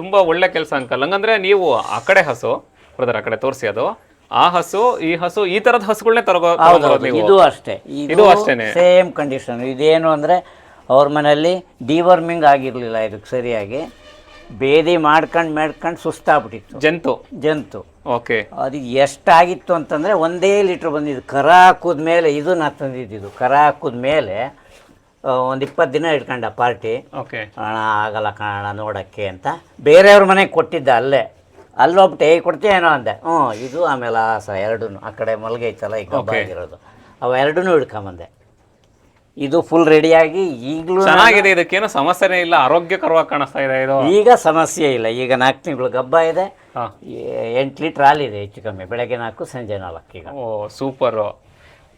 ತುಂಬಾ ಒಳ್ಳೆ ಕೆಲಸ ಅಂಕಲ್. ಹಂಗಂದ್ರೆ ನೀವು ಆ ಕಡೆ ಹಸು ಬ್ರದರ್ ಆ ಕಡೆ ತೋರಿಸಿ ಅದು. ಆ ಹಸು ಈ ಹಸು ಈ ತರದ ಹಸುಗಳನ್ನೇ ತರಗೋ ತಗೊಂಬರೋದು ನೀವು. ಇದು ಅಷ್ಟೇ. ಇದು ಅಷ್ಟೇನೆ. ಸೇಮ್ ಕಂಡೀಷನ್ ಇದೇನು ಅಂದರೆ ಅವ್ರ ಮನೆಯಲ್ಲಿ ಡಿವರ್ಮಿಂಗ್ ಆಗಿರಲಿಲ್ಲ ಇದಕ್ಕೆ ಸರಿಯಾಗಿ. ಬೇದಿ ಮಾಡ್ಕೊಂಡು ಮಾಡ್ಕೊಂಡು ಸುಸ್ತಾಗ್ಬಿಟ್ಟಿತ್ತು. ಜಂತು. ಜಂತು. ಓಕೆ. ಅದು ಎಷ್ಟಾಗಿತ್ತು ಅಂತಂದರೆ ಒಂದೇ ಲೀಟ್ರ್ ಬಂದಿದ್ದು. ಕರ ಹಾಕಿದ ಮೇಲೆ ಇದು ನಾ ತಂದಿದ್ದು ಕರ ಹಾಕಿದ ಮೇಲೆ ಒಂದು ಇಪ್ಪತ್ತು ದಿನ ಇಟ್ಕೊಂಡ ಪಾರ್ಟಿ. ಓಕೆ. ಕಾಣ ಆಗಲ್ಲ ಕಾಣ ನೋಡೋಕ್ಕೆ ಅಂತ. ಬೇರೆಯವ್ರ ಮನೆಗೆ ಕೊಟ್ಟಿದ್ದ ಅಲ್ಲೇ. ಅಲ್ಲೋಗ್ಬಿಟ್ಟು ಏ ಕೊಡ್ತೀಯೇನೋ ಅಂದೆ. ಹ್ಞೂ ಇದು ಆಮೇಲೆ ಆ ಸ ಎರಡೂ ಆ ಕಡೆ ಮಲ್ಗೆ ಐತಲ್ಲ ಈಗ ಬಂದಿರೋದು ಆಗಿರೋದು ಅವು ಎರಡೂ ಹಿಡ್ಕೊಂಬಂದೆ. ಇದು ಫುಲ್ ರೆಡಿಯಾಗಿ ಈಗಲೂ ಚೆನ್ನಾಗಿದೆ ಇದಕ್ಕೇನು ಸಮಸ್ಯೆನೇ ಇಲ್ಲ ಆರೋಗ್ಯಕರವಾಗಿ ಕಾಣಿಸ್ತಾ ಇದೆ ಇದು. ಈಗ ಸಮಸ್ಯೆ ಇಲ್ಲ. ಈಗ ನಾಲ್ಕು ತಿಂಗಳು ಗಬ್ಬ ಇದೆ. ಹಾ. ಎಂಟು ಲೀಟ್ರ್ ಹಾಲಿದೆ ಹೆಚ್ಚು ಕಮ್ಮಿ. ಬೆಳಗ್ಗೆ ನಾಲ್ಕು ಸಂಜೆ ನಾಲ್ಕು ಈಗ. ಓ ಸೂಪರ್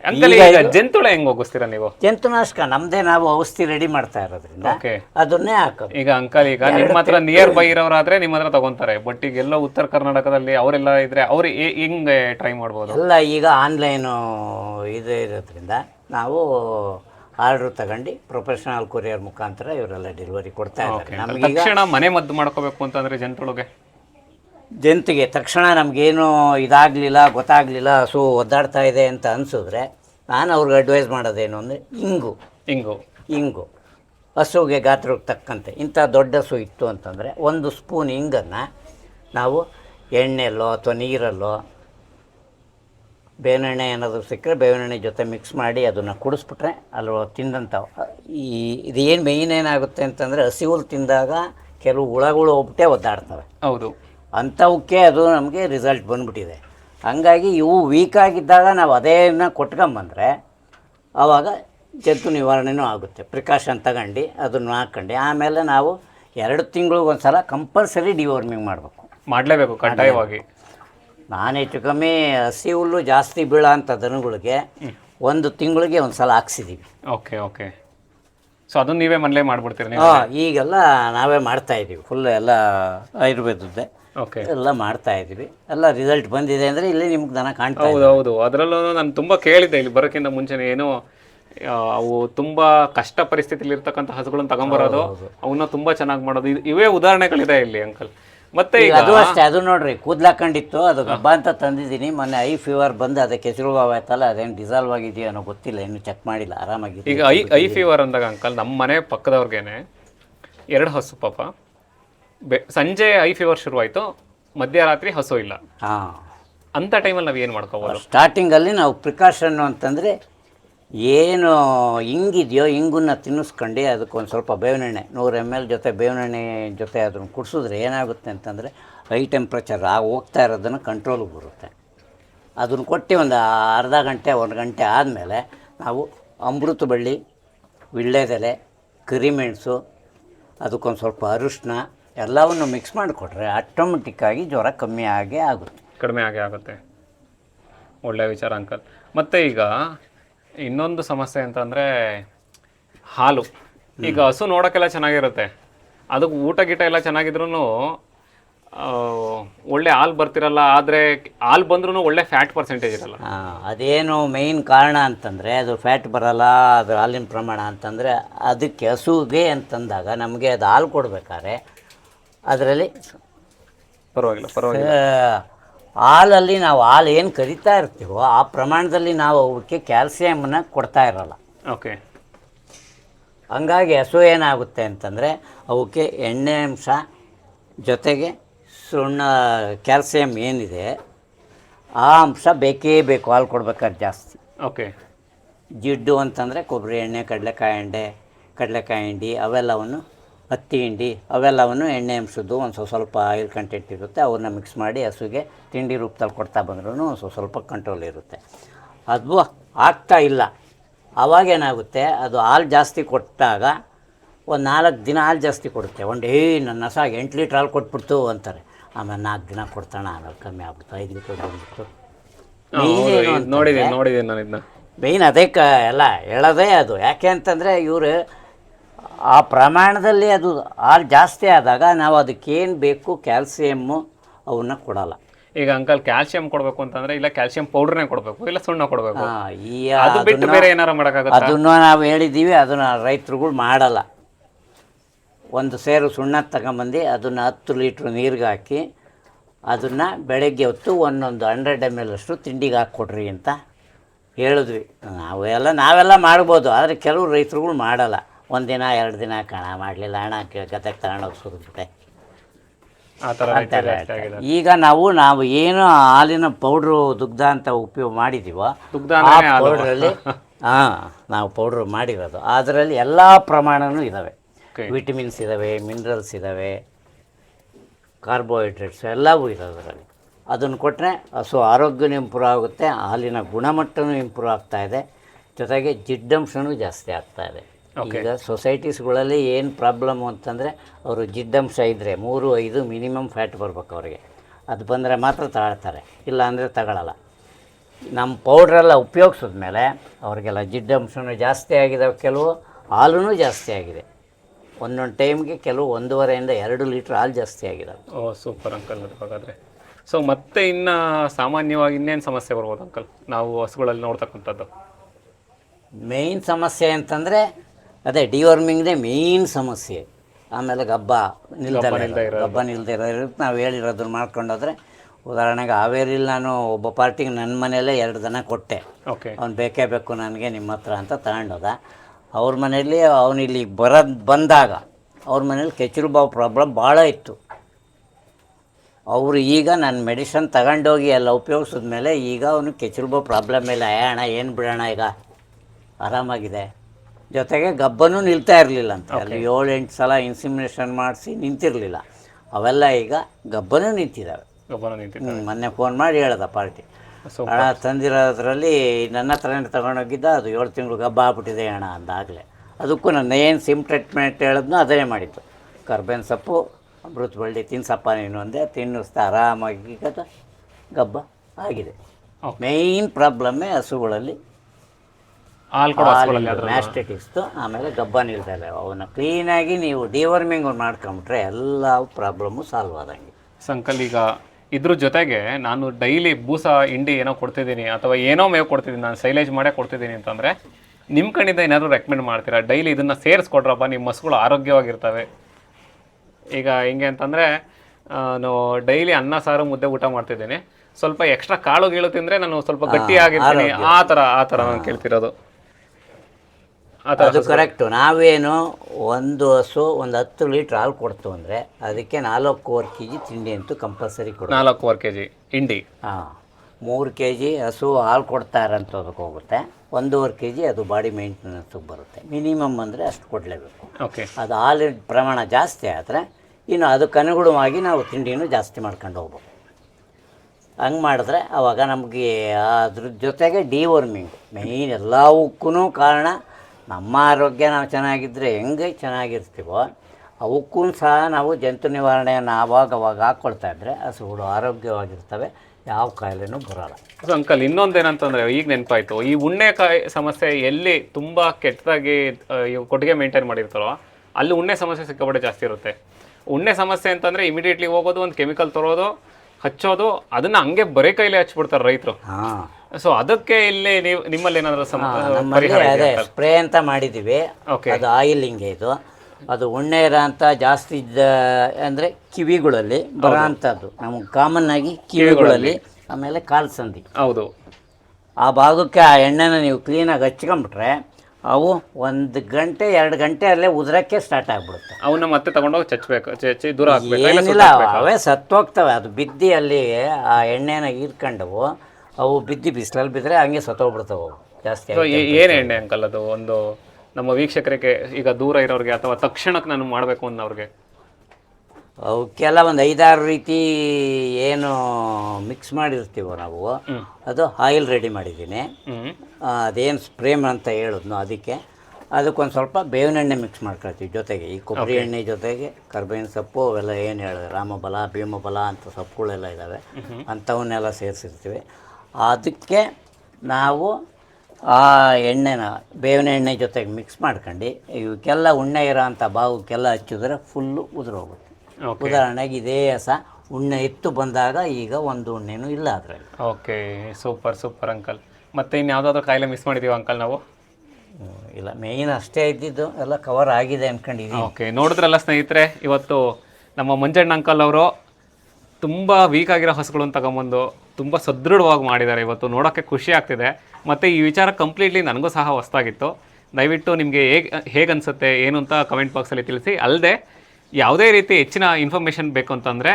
ಅಂಕಲ್ ಈಗ ಜಂತುಳ ಹೆಂಗ್ ಹೋಗಿಸ್ತೀರಾ ನೀವು? ಜಂತುನಾಶಕ ನಮ್ದೇ ನಾವು ಔಷಧಿ ರೆಡಿ ಮಾಡ್ತಾ ಇರೋದ್ರಿಂದ ಅದನ್ನೇ ಹಾಕೋದು. ಈಗ ಅಂಕಲ್ ಈಗ ನಿಮ್ಮ ಹತ್ರ ನಿಯರ್ ಬೈ ಇರೋರಾದ್ರೆ ನಿಮ್ಮ ಹತ್ರ ತಗೊಂತಾರೆ. ಬಟ್ ಈಗ ಎಲ್ಲೋ ಉತ್ತರ ಕರ್ನಾಟಕದಲ್ಲಿ ಅವರೆಲ್ಲ ಇದ್ರೆ ಅವ್ರು ಹೆ- ಹೆಂಗೆ ಟ್ರೈ ಮಾಡ್ಬೋದು? ಎಲ್ಲ ಈಗ ಆನ್ಲೈನ್ ಇದು ಇರೋದ್ರಿಂದ ನಾವು ಆರ್ಡ್ರ್ ತಗೊಂಡು ಪ್ರೊಫೆಷನಲ್ ಕೊರಿಯರ್ ಮುಖಾಂತರ ಇವರೆಲ್ಲ ಡೆಲಿವರಿ ಕೊಡ್ತಾ ಇದ್ದಾರೆ. ನಮಗೀಗ ತಕ್ಷಣ ಮನೆ ಮದ್ದು ಮಾಡ್ಕೋಬೇಕು ಅಂತಂದ್ರೆ ಜಂತುಳಿಗೆ? ಜಂತಿಗೆ ತಕ್ಷಣ ನಮಗೇನು ಇದಾಗಲಿಲ್ಲ ಗೊತ್ತಾಗಲಿಲ್ಲ ಹಸು ಒದ್ದಾಡ್ತಾ ಇದೆ ಅಂತ ಅನಿಸಿದ್ರೆ ನಾನು ಅವ್ರಿಗೆ ಅಡ್ವೈಸ್ ಮಾಡೋದೇನು ಅಂದರೆ ಇಂಗು. ಹಿಂಗು ಇಂಗು. ಹಸುಗೆ ಗಾತ್ರಕ್ಕೆ ತಕ್ಕಂತೆ. ಇಂಥ ದೊಡ್ಡ ಹಸು ಇತ್ತು ಅಂತಂದರೆ ಒಂದು ಸ್ಪೂನ್ ಇಂಗನ್ನು ನಾವು ಎಣ್ಣೆಯಲ್ಲೋ ಅಥವಾ ನೀರಲ್ಲೋ ಬೇವಿನೆಣ್ಣೆ ಏನಾದರೂ ಸಿಕ್ಕರೆ ಬೇವಿನೆಣ್ಣೆ ಜೊತೆ ಮಿಕ್ಸ್ ಮಾಡಿ ಅದನ್ನು ಕುಡಿಸ್ಬಿಟ್ರೆ ಅಲ್ಲಿ ತಿಂದಂಥ ಈ ಇದೇನು ಮೇಯ್ನ್ ಏನಾಗುತ್ತೆ ಅಂತಂದರೆ ಹಸಿ ಹುಲ್ಲು ತಿಂದಾಗ ಕೆಲವು ಹುಳಗಳು ಹೋಗ್ಬಿಟ್ಟೆ ಒದ್ದಾಡ್ತವೆ. ಹೌದು. ಅಂಥವಕ್ಕೆ ಅದು ನಮಗೆ ರಿಸಲ್ಟ್ ಬಂದ್ಬಿಟ್ಟಿದೆ. ಹಂಗಾಗಿ ಇವು ವೀಕ್ ಆಗಿದ್ದಾಗ ನಾವು ಅದೇನ ಕೊಟ್ಕೊಂಬಂದರೆ ಆವಾಗ ಜಂತು ನಿವಾರಣೆನೂ ಆಗುತ್ತೆ. ಪ್ರಿಕಾಷನ್ ತಗೊಂಡು ಅದನ್ನು ಹಾಕ್ಕೊಂಡು ಆಮೇಲೆ ನಾವು ಎರಡು ತಿಂಗಳಿಗೆ ಒಂದು ಸಲ ಕಂಪಲ್ಸರಿ ಡಿವರ್ಮಿಂಗ್ ಮಾಡಬೇಕು. ಮಾಡಲೇಬೇಕು ಕಡ್ಡಾಯವಾಗಿ. ನಾನು ಹೆಚ್ಚು ಕಮ್ಮಿ ಹಸಿ ಹುಲ್ಲು ಜಾಸ್ತಿ ಬೀಳೋಂಥ ದನಗಳಿಗೆ ಒಂದು ತಿಂಗಳಿಗೆ ಒಂದು ಸಲ ಹಾಕ್ಸಿದ್ದೀವಿ ಓಕೆ ಓಕೆ. ಸೊ ಅದನ್ನ ನೀವೇ ಮನೇಲೆ ಮಾಡಿಬಿಡ್ತೀರಿ ನೀವು? ಹಾಂ ಈಗೆಲ್ಲ ನಾವೇ ಮಾಡ್ತಾ ಇದ್ದೀವಿ ಫುಲ್ ಎಲ್ಲ ಆಯುರ್ವೇದದ್ದೇ. ಎಲ್ಲ ಮಾಡ್ತಾ ಇದ್ದೀವಿ. ಎಲ್ಲ ರಿಸಲ್ಟ್ ಬಂದಿದೆ ಅಂದರೆ ಇಲ್ಲಿ ನಿಮ್ಗೆ ದನ ಕಾಣ್ತಾ ಹೌದು ಹೌದು ಅದರಲ್ಲೂ ನಾನು ತುಂಬ ಕೇಳಿದ್ದೆ ಇಲ್ಲಿ ಬರೋಕ್ಕಿಂತ ಮುಂಚೆನೇ ಏನೋ ಅವು ತುಂಬಾ ಕಷ್ಟ ಪರಿಸ್ಥಿತಿಲಿ ಇರ್ತಕ್ಕಂಥ ಹಸುಗಳನ್ನ ತಗೊಂಬರೋದು ಅವನ್ನ ತುಂಬಾ ಚೆನ್ನಾಗಿ ಮಾಡೋದು. ಇದು- ಇವೇ ಉದಾಹರಣೆಗಳಿದೆ ಇಲ್ಲಿ ಅಂಕಲ್. ಮತ್ತೆ ಈಗ ಅದು ಅಷ್ಟೇ ಅದು ನೋಡ್ರಿ ಕೂದ್ಲಾಕೊಂಡಿತ್ತು ಅದು ಗಬ್ಬ ಅಂತ ತಂದಿದ್ದೀನಿ. ಮೊನ್ನೆ ಐ ಫೀವರ್ ಬಂದು ಅದಕ್ಕೆ ಹೆಸರು ಆಯ್ತಲ್ಲ ಅದೇನು ಡಿಸಾಲ್ವ್ ಆಗಿದೆಯೋ ಅನ್ನೋ ಗೊತ್ತಿಲ್ಲ ಇನ್ನು ಚೆಕ್ ಮಾಡಿಲ್ಲ ಆರಾಮಾಗಿ ಈಗ ಐ ಐ ಫೀವರ್ ಅಂದಾಗ ಅಂಕಲ್ ನಮ್ಮ ಮನೆ ಪಕ್ಕದವ್ರಿಗೇನೆ ಎರಡು ಹಸು ಪಾಪ. ಬೆ ಸಂಜೆ ಐ ಫೀವರ್ ಶುರುವಾಯಿತು ಮಧ್ಯರಾತ್ರಿ ಹಸು ಇಲ್ಲ. ಹಾಂ. ಅಂಥ ಟೈಮಲ್ಲಿ ನಾವು ಏನು ಮಾಡ್ಕೋಬೋದು? ಸ್ಟಾರ್ಟಿಂಗಲ್ಲಿ ನಾವು ಪ್ರಿಕಾಷನ್ನು ಅಂತಂದರೆ ಏನು ಹಿಂಗಿದೆಯೋ ಹಿಂಗನ್ನ ತಿನ್ನಿಸ್ಕೊಂಡು ಅದಕ್ಕೊಂದು ಸ್ವಲ್ಪ ಬೇವಿನೆಣ್ಣೆ ನೂರು ಎಂ ಎಲ್ ಜೊತೆ ಬೇವಿನೆಣ್ಣೆ ಜೊತೆ ಅದನ್ನು ಕುಡಿಸಿದ್ರೆ ಏನಾಗುತ್ತೆ ಅಂತಂದರೆ ಹೈ ಟೆಂಪ್ರೇಚರ್ ಆ ಹೋಗ್ತಾ ಇರೋದನ್ನು ಕಂಟ್ರೋಲ್ಗೆ ಬರುತ್ತೆ. ಅದನ್ನು ಕೊಟ್ಟು ಒಂದು ಅರ್ಧ ಗಂಟೆ ಒಂದು ಗಂಟೆ ಆದಮೇಲೆ ನಾವು ಅಮೃತ ಬಳ್ಳಿ ವಿಳ್ಳೆದೆಲೆ ಕರಿಮೆಣಸು ಅದಕ್ಕೊಂದು ಸ್ವಲ್ಪ ಅರಿಶಿನ ಎಲ್ಲವನ್ನು ಮಿಕ್ಸ್ ಮಾಡಿಕೊಟ್ರೆ ಆಟೋಮೆಟಿಕ್ಕಾಗಿ ಜ್ವರ ಕಮ್ಮಿ ಆಗೇ ಆಗುತ್ತೆ. ಕಡಿಮೆ ಆಗೇ ಆಗುತ್ತೆ. ಒಳ್ಳೆಯ ವಿಚಾರ ಅಂಕಲ್ ಮತ್ತೆ ಈಗ ಇನ್ನೊಂದು ಸಮಸ್ಯೆ ಅಂತಂದರೆ ಹಾಲು. ಈಗ ಹಸು ನೋಡೋಕ್ಕೆಲ್ಲ ಚೆನ್ನಾಗಿರುತ್ತೆ. ಅದಕ್ಕೆ ಊಟ ಗೀಟ ಎಲ್ಲ ಚೆನ್ನಾಗಿದ್ರು ಒಳ್ಳೆ ಹಾಲು ಬರ್ತಿರಲ್ಲ ಆದರೆ ಹಾಲು ಬಂದ್ರೂ ಒಳ್ಳೆ ಫ್ಯಾಟ್ ಪರ್ಸೆಂಟೇಜ್ ಇರಲ್ಲ. ಅದೇನು ಮೇಯ್ನ್ ಕಾರಣ ಅಂತಂದರೆ ಅದು ಫ್ಯಾಟ್ ಬರಲ್ಲ ಅದು ಹಾಲಿನ ಪ್ರಮಾಣ ಅಂತಂದರೆ ಅದಕ್ಕೆ ಹಸುಗೆ ಅಂತಂದಾಗ ನಮಗೆ ಅದು ಹಾಲು ಕೊಡ್ಬೇಕಾದ್ರೆ ಅದರಲ್ಲಿ ಪರವಾಗಿಲ್ಲ ಪರವಾಗಿಲ್ಲ. ಹಾಲಲ್ಲಿ ನಾವು ಹಾಲು ಏನು ಕರಿತಾ ಇರ್ತೀವೋ ಆ ಪ್ರಮಾಣದಲ್ಲಿ ನಾವು ಅವಕ್ಕೆ ಕ್ಯಾಲ್ಸಿಯಮನ್ನು ಕೊಡ್ತಾ ಇರಲ್ಲ. ಓಕೆ. ಹಂಗಾಗಿ ಹಸು ಏನಾಗುತ್ತೆ ಅಂತಂದರೆ ಅವಕ್ಕೆ ಎಣ್ಣೆ ಅಂಶ ಜೊತೆಗೆ ಸುಣ್ಣ ಕ್ಯಾಲ್ಸಿಯಮ್ ಏನಿದೆ ಆ ಅಂಶ ಬೇಕೇ ಬೇಕು ಹಾಲು ಕೊಡ್ಬೇಕಾದ್ರೆ ಜಾಸ್ತಿ. ಓಕೆ. ಜಿಡ್ಡು ಅಂತಂದರೆ ಕೊಬ್ಬರಿ ಎಣ್ಣೆ ಕಡಲೆಕಾಯಿ ಎಣ್ಣೆ ಕಡಲೆಕಾಯಿ ಹಿಂಡಿ ಅವೆಲ್ಲವನ್ನು ಹತ್ತಿ ಹಿಂಡಿ ಅವೆಲ್ಲವನ್ನು ಎಣ್ಣೆ ಅಂಶದ್ದು ಒಂದು ಸ್ವಲ್ಪ ಸ್ವಲ್ಪ ಆಯಿಲ್ ಕಂಟೆಂಟ್ ಇರುತ್ತೆ. ಅವನ್ನ ಮಿಕ್ಸ್ ಮಾಡಿ ಹಸುಗೆ ತಿಂಡಿ ರೂಪದಲ್ಲಿ ಕೊಡ್ತಾ ಬಂದ್ರೂ ಒಂದು ಸ್ವಲ್ಪ ಸ್ವಲ್ಪ ಕಂಟ್ರೋಲ್ ಇರುತ್ತೆ. ಅದು ಆಗ್ತಾ ಇಲ್ಲ. ಆವಾಗೇನಾಗುತ್ತೆ ಅದು ಹಾಲು ಜಾಸ್ತಿ ಕೊಟ್ಟಾಗ ಒಂದು ನಾಲ್ಕು ದಿನ ಹಾಲು ಜಾಸ್ತಿ ಕೊಡುತ್ತೆ. ಒಂದು ಏ ನನ್ನ ಹಸ ಎಂಟು ಲೀಟ್ರ್ ಹಾಲು ಕೊಟ್ಬಿಡ್ತು ಅಂತಾರೆ. ಆಮೇಲೆ ನಾಲ್ಕು ದಿನ ಕೊಡ್ತಾನೆ ಹಾಲು ಕಮ್ಮಿ ಆಗ್ಬಿಡ್ತು ಐದು ಲೀಟ್ರ್ ಬಂದ್ಬಿಟ್ಟು ಮೇಯ್ನ್ ಅದೇ ಕ ಎಲ್ಲ ಹೇಳೋದೇ ಅದು. ಯಾಕೆ ಅಂತಂದರೆ ಇವರು ಆ ಪ್ರಮಾಣದಲ್ಲಿ ಅದು ಹಾಲು ಜಾಸ್ತಿ ಆದಾಗ ನಾವು ಅದಕ್ಕೇನು ಬೇಕು ಕ್ಯಾಲ್ಸಿಯಮ್ಮು ಅವನ್ನ ಕೊಡಲ್ಲ. ಈಗ ಅಂಕಲ್ ಕ್ಯಾಲ್ಸಿಯಂ ಕೊಡಬೇಕು ಅಂತಂದ್ರೆ ಇಲ್ಲ ಕ್ಯಾಲ್ಸಿಯಂ ಪೌಡರ್ನೇ ಕೊಡಬೇಕು ಇಲ್ಲ ಸುಣ್ಣ ಕೊಡಬೇಕು. ಈ ಅದು ಬಿಟ್ಟು ಬೇರೆ ಏನಾರು ಮಾಡಕ್ಕಾಗತ್ತಾ? ಅದನ್ನು ನಾವು ಹೇಳಿದ್ದೀವಿ ಅದನ್ನು ರೈತರುಗಳು ಮಾಡಲ್ಲ. ಒಂದು ಸೇರು ಸುಣ್ಣ ತಗೊಂಬಂದು ಅದನ್ನು ಹತ್ತು ಲೀಟ್ರ್ ನೀರಿಗೆ ಹಾಕಿ ಅದನ್ನು ಬೆಳಗ್ಗೆ ಹೊತ್ತು ಒಂದೊಂದು ಹಂಡ್ರೆಡ್ ಎಂ ಎಲ್ ಅಷ್ಟು ತಿಂಡಿಗೆ ಹಾಕ್ಕೊಡ್ರಿ ಅಂತ ಹೇಳಿದ್ವಿ. ನಾವೆಲ್ಲ ನಾವೆಲ್ಲ ಮಾಡ್ಬೋದು ಆದರೆ ಕೆಲವು ರೈತರುಗಳು ಮಾಡಲ್ಲ. ಒಂದಿನ ಎರಡು ದಿನ ಕಣ ಮಾಡಲಿಲ್ಲ. ಹಣ ಗದ್ದೆಗೆ ತಗೊಂಡೋಗಿ ಸುರಿದ್ಬಿಟ್ಟೆ ಆ ಥರ. ಈಗ ನಾವು ನಾವು ಏನು ಹಾಲಿನ ಪೌಡ್ರು ದುಗ್ಧ ಅಂತ ಉಪಯೋಗ ಮಾಡಿದ್ದೀವೋ ಆ ಹಾಲು. ಪೌಡ್ರಲ್ಲಿ ಹಾಂ ನಾವು ಪೌಡ್ರ್ ಮಾಡಿರೋದು. ಅದರಲ್ಲಿ ಎಲ್ಲ ಪ್ರಮಾಣನೂ ಇದ್ದಾವೆ Okay. ವಿಟಮಿನ್ಸ್ ಇದ್ದಾವೆ ಮಿನರಲ್ಸ್ ಇದ್ದಾವೆ ಕಾರ್ಬೋಹೈಡ್ರೇಟ್ಸ್ ಎಲ್ಲವೂ ಇದೆ ಅದರಲ್ಲಿ. ಅದನ್ನು ಕೊಟ್ಟರೆ ಹಸು ಆರೋಗ್ಯನೂ ಇಂಪ್ರೂವ್ ಆಗುತ್ತೆ ಹಾಲಿನ ಗುಣಮಟ್ಟನೂ ಇಂಪ್ರೂವ್ ಆಗ್ತಾ ಇದೆ. ಜೊತೆಗೆ ಜಿಡ್ಡಂಶನೂ ಜಾಸ್ತಿ ಆಗ್ತಾ ಇದೆ. ಈಗ ಸೊಸೈಟೀಸ್ಗಳಲ್ಲಿ ಏನು ಪ್ರಾಬ್ಲಮ್ ಅಂತಂದರೆ ಅವರು ಜಿಡ್ಡಂಶ ಇದ್ದರೆ ಮೂರು ಐದು ಮಿನಿಮಮ್ ಫ್ಯಾಟ್ ಬರ್ಬೇಕು ಅವರಿಗೆ. ಅದು ಬಂದರೆ ಮಾತ್ರ ತಗೊಳ್ತಾರೆ ಇಲ್ಲ ಅಂದರೆ ತಗೊಳ್ಳಲ್ಲ ನಮ್ಮ ಪೌಡ್ರೆಲ್ಲ ಉಪಯೋಗಿಸಿದ್ಮೇಲೆ ಅವ್ರಿಗೆಲ್ಲ ಜಿಡ್ಡಂಶನೂ ಜಾಸ್ತಿ ಆಗಿದಾವೆ ಕೆಲವು ಹಾಲೂ ಜಾಸ್ತಿ ಆಗಿದೆ. ಒಂದೊಂದು ಟೈಮ್ಗೆ ಕೆಲವು ಒಂದೂವರೆಯಿಂದ ಎರಡು ಲೀಟ್ರ್ ಹಾಲು ಜಾಸ್ತಿ ಆಗಿದಾವೆ ಓ ಸೂಪರ್ ಅಂಕಲ್ ಅದು ಹಾಗಾದ್ರೆ. ಸೊ ಮತ್ತೆ ಇನ್ನು ಸಾಮಾನ್ಯವಾಗಿ ಇನ್ನೇನು ಸಮಸ್ಯೆ ಬರ್ಬೋದು ಅಂಕಲ್ ನಾವು ಹಸುಗಳಲ್ಲಿ ನೋಡ್ತಕ್ಕಂಥದ್ದು. ಮೇಯ್ನ್ ಸಮಸ್ಯೆ ಅಂತಂದರೆ ಅದೇ ಡಿವರ್ಮಿಂಗ್ನೇ ಮೇನ್ ಸಮಸ್ಯೆ. ಆಮೇಲೆ ಗಬ್ಬ ನಿಲ್ದಲ್ಲ ಗಬ್ಬ ನಿಲ್ದೇ ಇರೋದಕ್ಕೆ ನಾವು ಹೇಳಿರೋದನ್ನ ಮಾಡ್ಕೊಂಡೋದ್ರೆ ಉದಾಹರಣೆಗೆ ಹಾವೇರಿಲಿ ನಾನು ಒಬ್ಬ ಪಾರ್ಟಿಗೆ ನನ್ನ ಮನೆಯಲ್ಲೇ ಎರಡು ದನ ಕೊಟ್ಟೆ. ಓಕೆ. ಅವ್ನು ಬೇಕೇ ಬೇಕು ನನಗೆ ನಿಮ್ಮ ಹತ್ರ ಅಂತ ತಗೊಂಡೋದ. ಅವ್ರ ಮನೆಯಲ್ಲಿ ಅವನಿಲ್ಲಿ ಬರ ಬರೋದು ಬಂದಾಗ ಅವ್ರ ಮನೇಲಿ ಕೆಚ್ಚಲು ಬಾವು ಪ್ರಾಬ್ಲಮ್ ಭಾಳ ಇತ್ತು. ಅವರು ಈಗ ನಾನು ಮೆಡಿಸನ್ ತಗೊಂಡೋಗಿ ಎಲ್ಲ ಉಪಯೋಗಿಸಿದ್ಮೇಲೆ ಈಗ ಅವನು ಕೆಚ್ಚಲು ಬಾವು ಪ್ರಾಬ್ಲಮ್ ಇಲ್ಲ. ಏ ಅಣ್ಣ ಏನು ಬಿಡೋಣ ಈಗ? ಆರಾಮಾಗಿದೆ. ಜೊತೆಗೆ ಗಬ್ಬನೂ ನಿಲ್ತಾ ಇರಲಿಲ್ಲ ಅಂತ. ಅಲ್ಲಿ ಏಳು ಎಂಟು ಸಲ ಇನ್ಸಿಮಿನೇಷನ್ ಮಾಡಿಸಿ ನಿಂತಿರಲಿಲ್ಲ. ಅವೆಲ್ಲ ಈಗ ಗಬ್ಬನೂ ನಿಂತಿದ್ದಾವೆ. ಮೊನ್ನೆ ಫೋನ್ ಮಾಡಿ ಹೇಳ್ದ ಪಾರ್ಟಿ. ಹಣ ತಂದಿರೋದ್ರಲ್ಲಿ ನನ್ನ ಹತ್ರನೇ ತಗೊಂಡೋಗಿದ್ದ ಅದು ಏಳು ತಿಂಗಳು ಗಬ್ಬ ಆಗ್ಬಿಟ್ಟಿದೆ ಅಣ್ಣ ಅಂದಾಗಲೇ. ಅದಕ್ಕೂ ನನ್ನ ಏನು ಸಿಮ್ ಟ್ರೀಟ್ಮೆಂಟ್ ಹೇಳಿದ್ನೋ ಅದೇ ಮಾಡಿತ್ತು ಕರ್ಬೇನ್ ಸೊಪ್ಪು ಅಮೃತ ಬಳ್ಳಿ ತಿನ್ಸಪ್ಪ ನೀನು ಒಂದೇ ತಿನ್ನಿಸ್ತಾ ಆರಾಮಾಗಿ ಗಬ್ಬ ಆಗಿದೆ. ಮೇಯ್ನ್ ಪ್ರಾಬ್ಲಮ್ಮೇ ಹಸುಗಳಲ್ಲಿ ಹಾಲು ಕೂಡ ಹಸುಗಳಲ್ಲಿ ಅದ್ರ ಮ್ಯಾಸ್ಟೆಟಿಕ್ಸ್ತು ಆಮೇಲೆ ಗಬ್ಬ ನಿಲ್ತಲ್ಲ ಅವನ್ನ ಕ್ಲೀನಾಗಿ ನೀವು ಡಿವರ್ಮಿಂಗ್ ಮಾಡ್ಕೊಂಬಿಟ್ರೆ ಎಲ್ಲ ಪ್ರಾಬ್ಲಮ್ಮು ಸಾಲ್ವ್ ಆದಂಗೆ. ಸಂಕಲ್ ಈಗ ಇದ್ರ ಜೊತೆಗೆ ನಾನು ಡೈಲಿ ಬೂಸ ಹಿಂಡಿ ಏನೋ ಕೊಡ್ತಿದ್ದೀನಿ ಅಥವಾ ಏನೋ ಮೇವು ಕೊಡ್ತಿದ್ದೀನಿ ನಾನು ಸೈಲೇಜ್ ಮಾಡೇ ಕೊಡ್ತಿದ್ದೀನಿ ಅಂತಂದರೆ ನಿಮ್ಮ ಕಡೆಯಿಂದ ಏನಾದರೂ ರೆಕಮೆಂಡ್ ಮಾಡ್ತೀರಾ? ಡೈಲಿ ಇದನ್ನು ಸೇರಿಸ್ಕೊಡ್ರಪ್ಪ ನಿಮ್ಮ ಮಸ್ಗಳು ಆರೋಗ್ಯವಾಗಿರ್ತವೆ. ಈಗ ಹೆಂಗೆ ಅಂತಂದರೆ ನಾನು ಡೈಲಿ ಅನ್ನ ಸಾರು ಮುದ್ದೆ ಊಟ ಮಾಡ್ತಿದ್ದೀನಿ. ಸ್ವಲ್ಪ ಎಕ್ಸ್ಟ್ರಾ ಕಾಳು ಗೀಳು ತಿಂದರೆ ನಾನು ಸ್ವಲ್ಪ ಗಟ್ಟಿಯಾಗಿರ್ತೀನಿ. ಆ ಥರ ಆ ಥರ ನಾನು ಕೇಳ್ತಿರೋದು. ಅದು ಕರೆಕ್ಟು ನಾವೇನು ಒಂದು ಹಸು ಒಂದು ಹತ್ತು ಲೀಟ್ರ್ ಹಾಲು ಕೊಡ್ತು ಅಂದರೆ ಅದಕ್ಕೆ ನಾಲ್ಕೂವರೆ ಕೆ ಜಿ ತಿಂಡಿ ಅಂತೂ ಕಂಪಲ್ಸರಿ ಕೊಡ ನಾಲ್ಕೂವರೆ ಕೆ ಜಿ ಹಿಂಡಿ. ಹಾಂ. ಮೂರು ಕೆ ಜಿ ಹಸು ಹಾಲು ಕೊಡ್ತಾ ಇರೋಂಥದಕ್ಕೆ ಹೋಗುತ್ತೆ. ಒಂದೂವರೆ ಕೆ ಜಿ ಅದು ಬಾಡಿ ಮೇಂಟೆನೆನ್ಸಿಗೆ ಬರುತ್ತೆ. ಮಿನಿಮಮ್ ಅಂದರೆ ಅಷ್ಟು ಕೊಡಲೇಬೇಕು. ಓಕೆ ಅದು ಹಾಲಿನ ಪ್ರಮಾಣ ಜಾಸ್ತಿ ಆದರೆ ಇನ್ನು ಅದಕ್ಕೆ ಅನುಗುಣವಾಗಿ ನಾವು ತಿಂಡಿನೂ ಜಾಸ್ತಿ ಮಾಡ್ಕೊಂಡು ಹೋಗ್ಬೇಕು. ಹಂಗೆ ಮಾಡಿದ್ರೆ ಆವಾಗ ನಮಗೆ ಅದ್ರ ಜೊತೆಗೆ ಡಿವರ್ಮಿಂಗ್ ಮೇಯ್ನ್ ಎಲ್ಲವಕ್ಕೂ ಕಾರಣ ನಮ್ಮ ಆರೋಗ್ಯ ನಾವು ಚೆನ್ನಾಗಿದ್ದರೆ ಹೆಂಗೆ ಚೆನ್ನಾಗಿರ್ತೀವೋ ಅವಕ್ಕೂ ಸಹ ನಾವು ಜಂತು ನಿವಾರಣೆಯನ್ನು ಆವಾಗ ಅವಾಗ ಹಾಕ್ಕೊಳ್ತಾ ಇದ್ದರೆ ಹಸುಗಳು ಆರೋಗ್ಯವಾಗಿರ್ತವೆ ಯಾವ ಕಾಯಿಲೆನೂ ಬರೋಲ್ಲ. ಸೊ ಅಂಕಲ್ ಇನ್ನೊಂದೇನಂತಂದ್ರೆ ಈಗ ನೆನಪಾಯಿತು. ಈ ಉಣ್ಣೆ ಕಾಯಿ ಸಮಸ್ಯೆ ಎಲ್ಲಿ ತುಂಬ ಕೆಟ್ಟದಾಗಿ ಕೊಟ್ಟಿಗೆ ಮೇಂಟೈನ್ ಮಾಡಿರ್ತಾರೋ ಅಲ್ಲಿ ಉಣ್ಣೆ ಸಮಸ್ಯೆ ಸಿಕ್ಕಾಪಟ್ಟೆ ಜಾಸ್ತಿ ಇರುತ್ತೆ. ಉಣ್ಣೆ ಸಮಸ್ಯೆ ಅಂತಂದರೆ ಇಮಿಡಿಯೇಟ್ಲಿ ಹೋಗೋದು ಒಂದು ಕೆಮಿಕಲ್ ತರೋದು ಹಚ್ಚೋದು ಅದನ್ನು ಹಂಗೆ ಬರೀ ಕೈಲಿ ಹಚ್ಬಿಡ್ತಾರೆ ರೈತರು. ಹಾಂ. ಸೊ ಅದಕ್ಕೆ ಇಲ್ಲಿ ನೀವು ನಿಮ್ಮಲ್ಲಿ ಏನಾದರೂ ಸಮ ನಮ್ಮಲ್ಲಿ ಪರಿಹಾರ ಅದೇ? ಸ್ಪ್ರೇ ಅಂತ ಮಾಡಿದ್ದೀವಿ. ಅದು ಆಯಿಲಿಂಗ್ ಇದು. ಅದು ಉಣ್ಣೆ ಇರೋ ಅಂತ ಜಾಸ್ತಿ ಇದ್ದ ಅಂದರೆ ಕಿವಿಗಳಲ್ಲಿ ಬರೋ ಅಂಥದ್ದು. ನಮಗೆ ಕಾಮನ್ ಆಗಿ ಕಿವಿಗಳಲ್ಲಿ. ಆಮೇಲೆ ಕಾಲು ಸಂಧಿ. ಹೌದು. ಆ ಭಾಗಕ್ಕೆ ಆ ಎಣ್ಣೆನ ನೀವು ಕ್ಲೀನಾಗಿ ಹಚ್ಕೊಂಬಿಟ್ರೆ ಅವು ಒಂದು ಗಂಟೆ ಎರಡು ಗಂಟೆ ಅಲ್ಲೇ ಉದುರಕ್ಕೆ ಸ್ಟಾರ್ಟ್ ಆಗಿಬಿಡುತ್ತೆ. ಅವನ್ನ ಮತ್ತೆ ತಗೊಂಡೋಗಿ ಚಚ್ಚಬೇಕು ಚಚ್ಚಿ ದೂರ ಆಗಬೇಕು ಏನಿಲ್ಲ? ಅವೇ ಸತ್ತೋಗ್ತವೆ. ಅದು ಬಿದ್ದಿ ಅಲ್ಲಿ ಆ ಎಣ್ಣೆನ ಹೀರ್ಕೊಂಡವು. ಅವು ಬಿದ್ದು ಬಿಸಿಲಲ್ಲಿ ಬಿದ್ದರೆ ಹಂಗೆ ಸತ್ತೋಗ್ಬಿಡ್ತಾವೆ ಅವು. ಜಾಸ್ತಿ ಸೊ ಏನು ಎಣ್ಣೆ ಅಂಕಲ್ ಅದು? ಒಂದು ನಮ್ಮ ವೀಕ್ಷಕರಿಗೆ ಈಗ ದೂರ ಇರೋರಿಗೆ ಅಥವಾ ತಕ್ಷಣಕ್ಕೆ ನಾನು ಮಾಡಬೇಕು ಅನ್ನೋರಿಗೆ. ಅವಕ್ಕೆಲ್ಲ ಒಂದು ಐದಾರು ರೀತಿ ಏನು ಮಿಕ್ಸ್ ಮಾಡಿರ್ತೀವೋ ನಾವು. ಅದು ಆಯಿಲ್ ರೆಡಿ ಮಾಡಿದ್ದೀನಿ. ಅದೇನು ಸ್ಪ್ರೇಮ್ ಅಂತ ಹೇಳಿದ್ನೋ ಅದಕ್ಕೆ. ಅದಕ್ಕೊಂದು ಸ್ವಲ್ಪ ಬೇವಿನ ಎಣ್ಣೆ ಮಿಕ್ಸ್ ಮಾಡ್ಕೊಳ್ತೀವಿ ಜೊತೆಗೆ. ಈ ಕೊಬ್ಬರಿ ಎಣ್ಣೆ ಜೊತೆಗೆ ಕರ್ಬೇವಿನ ಸೊಪ್ಪು ಅವೆಲ್ಲ ಏನು ಹೇಳಿದೆ ರಾಮಬಲ ಭೀಮಬಲ ಅಂತ ಸೊಪ್ಪುಗಳೆಲ್ಲ ಇದ್ದಾವೆ ಅಂಥವನ್ನೆಲ್ಲ ಸೇರಿಸಿರ್ತೀವಿ. ಅದಕ್ಕೆ ನಾವು ಆ ಎಣ್ಣೆನ ಬೇವಿನ ಎಣ್ಣೆ ಜೊತೆಗೆ ಮಿಕ್ಸ್ ಮಾಡ್ಕೊಂಡು ಇವಕ್ಕೆಲ್ಲ ಉಣ್ಣೆ ಇರೋ ಅಂಥ ಭಾಗಕ್ಕೆಲ್ಲ ಹಚ್ಚಿದ್ರೆ ಫುಲ್ಲು ಉದುರೋಗುತ್ತೆ. ಉದಾಹರಣೆಗೆ ಇದೇ ಸಹ ಉಣ್ಣೆ ಎತ್ತು ಬಂದಾಗ ಈಗ ಒಂದು ಉಣ್ಣೆನೂ ಇಲ್ಲ ಅದರಲ್ಲಿ. ಓಕೆ ಸೂಪರ್ ಸೂಪರ್ ಅಂಕಲ್ ಮತ್ತೆ ಇನ್ನು ಯಾವುದಾದ್ರೂ ಕಾಯಿಲೆ ಮಿಸ್ ಮಾಡಿದ್ದೀವಿ ಅಂಕಲ್ ನಾವು? ಇಲ್ಲ ಮೇಯ್ನ್ ಅಷ್ಟೇ ಇದ್ದಿದ್ದು ಎಲ್ಲ ಕವರ್ ಆಗಿದೆ ಅಂದ್ಕೊಂಡಿದ್ದೀನಿ ಓಕೆ ನೋಡಿದ್ರಲ್ಲ ಸ್ನೇಹಿತರೆ ಇವತ್ತು ನಮ್ಮ ಮಂಜಣ್ಣ ಅಂಕಲ್ ಅವರು ತುಂಬ ವೀಕ್ ಆಗಿರೋ ಹಸುಗಳನ್ನು ತಗೊಂಬಂದು ತುಂಬ ಸದೃಢವಾಗಿ ಮಾಡಿದ್ದಾರೆ. ಇವತ್ತು ನೋಡೋಕ್ಕೆ ಖುಷಿ ಆಗ್ತಿದೆ. ಮತ್ತು ಈ ವಿಚಾರ ಕಂಪ್ಲೀಟ್ಲಿ ನನಗೂ ಸಹ ಹೊಸ್ತಾಗಿತ್ತು ದಯವಿಟ್ಟು ನಿಮಗೆ ಹೇಗೆ ಹೇಗೆ ಅನಿಸುತ್ತೆ ಏನು ಅಂತ ಕಮೆಂಟ್ ಬಾಕ್ಸಲ್ಲಿ ತಿಳಿಸಿ. ಅಲ್ಲದೆ ಯಾವುದೇ ರೀತಿ ಹೆಚ್ಚಿನ ಇನ್ಫಾರ್ಮೇಷನ್ ಬೇಕು ಅಂತಂದರೆ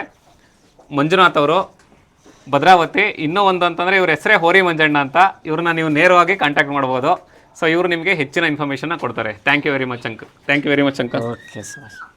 ಮಂಜುನಾಥ್ ಅವರು ಭದ್ರಾವತಿ ಇನ್ನೂ ಒಂದು ಅಂತಂದರೆ ಇವ್ರ ಹೆಸರೇ ಹೋರಿ ಮಂಜಣ್ಣ ಅಂತ ಇವ್ರನ್ನ ನೀವು ನೇರವಾಗಿ ಕಾಂಟ್ಯಾಕ್ಟ್ ಮಾಡ್ಬೋದು. ಸೊ ಇವರು ನಿಮಗೆ ಹೆಚ್ಚಿನ ಇನ್ಫಾರ್ಮೇಷನ್ನ ಕೊಡ್ತಾರೆ. Thank you very much uncle thank you very much uncle okay sir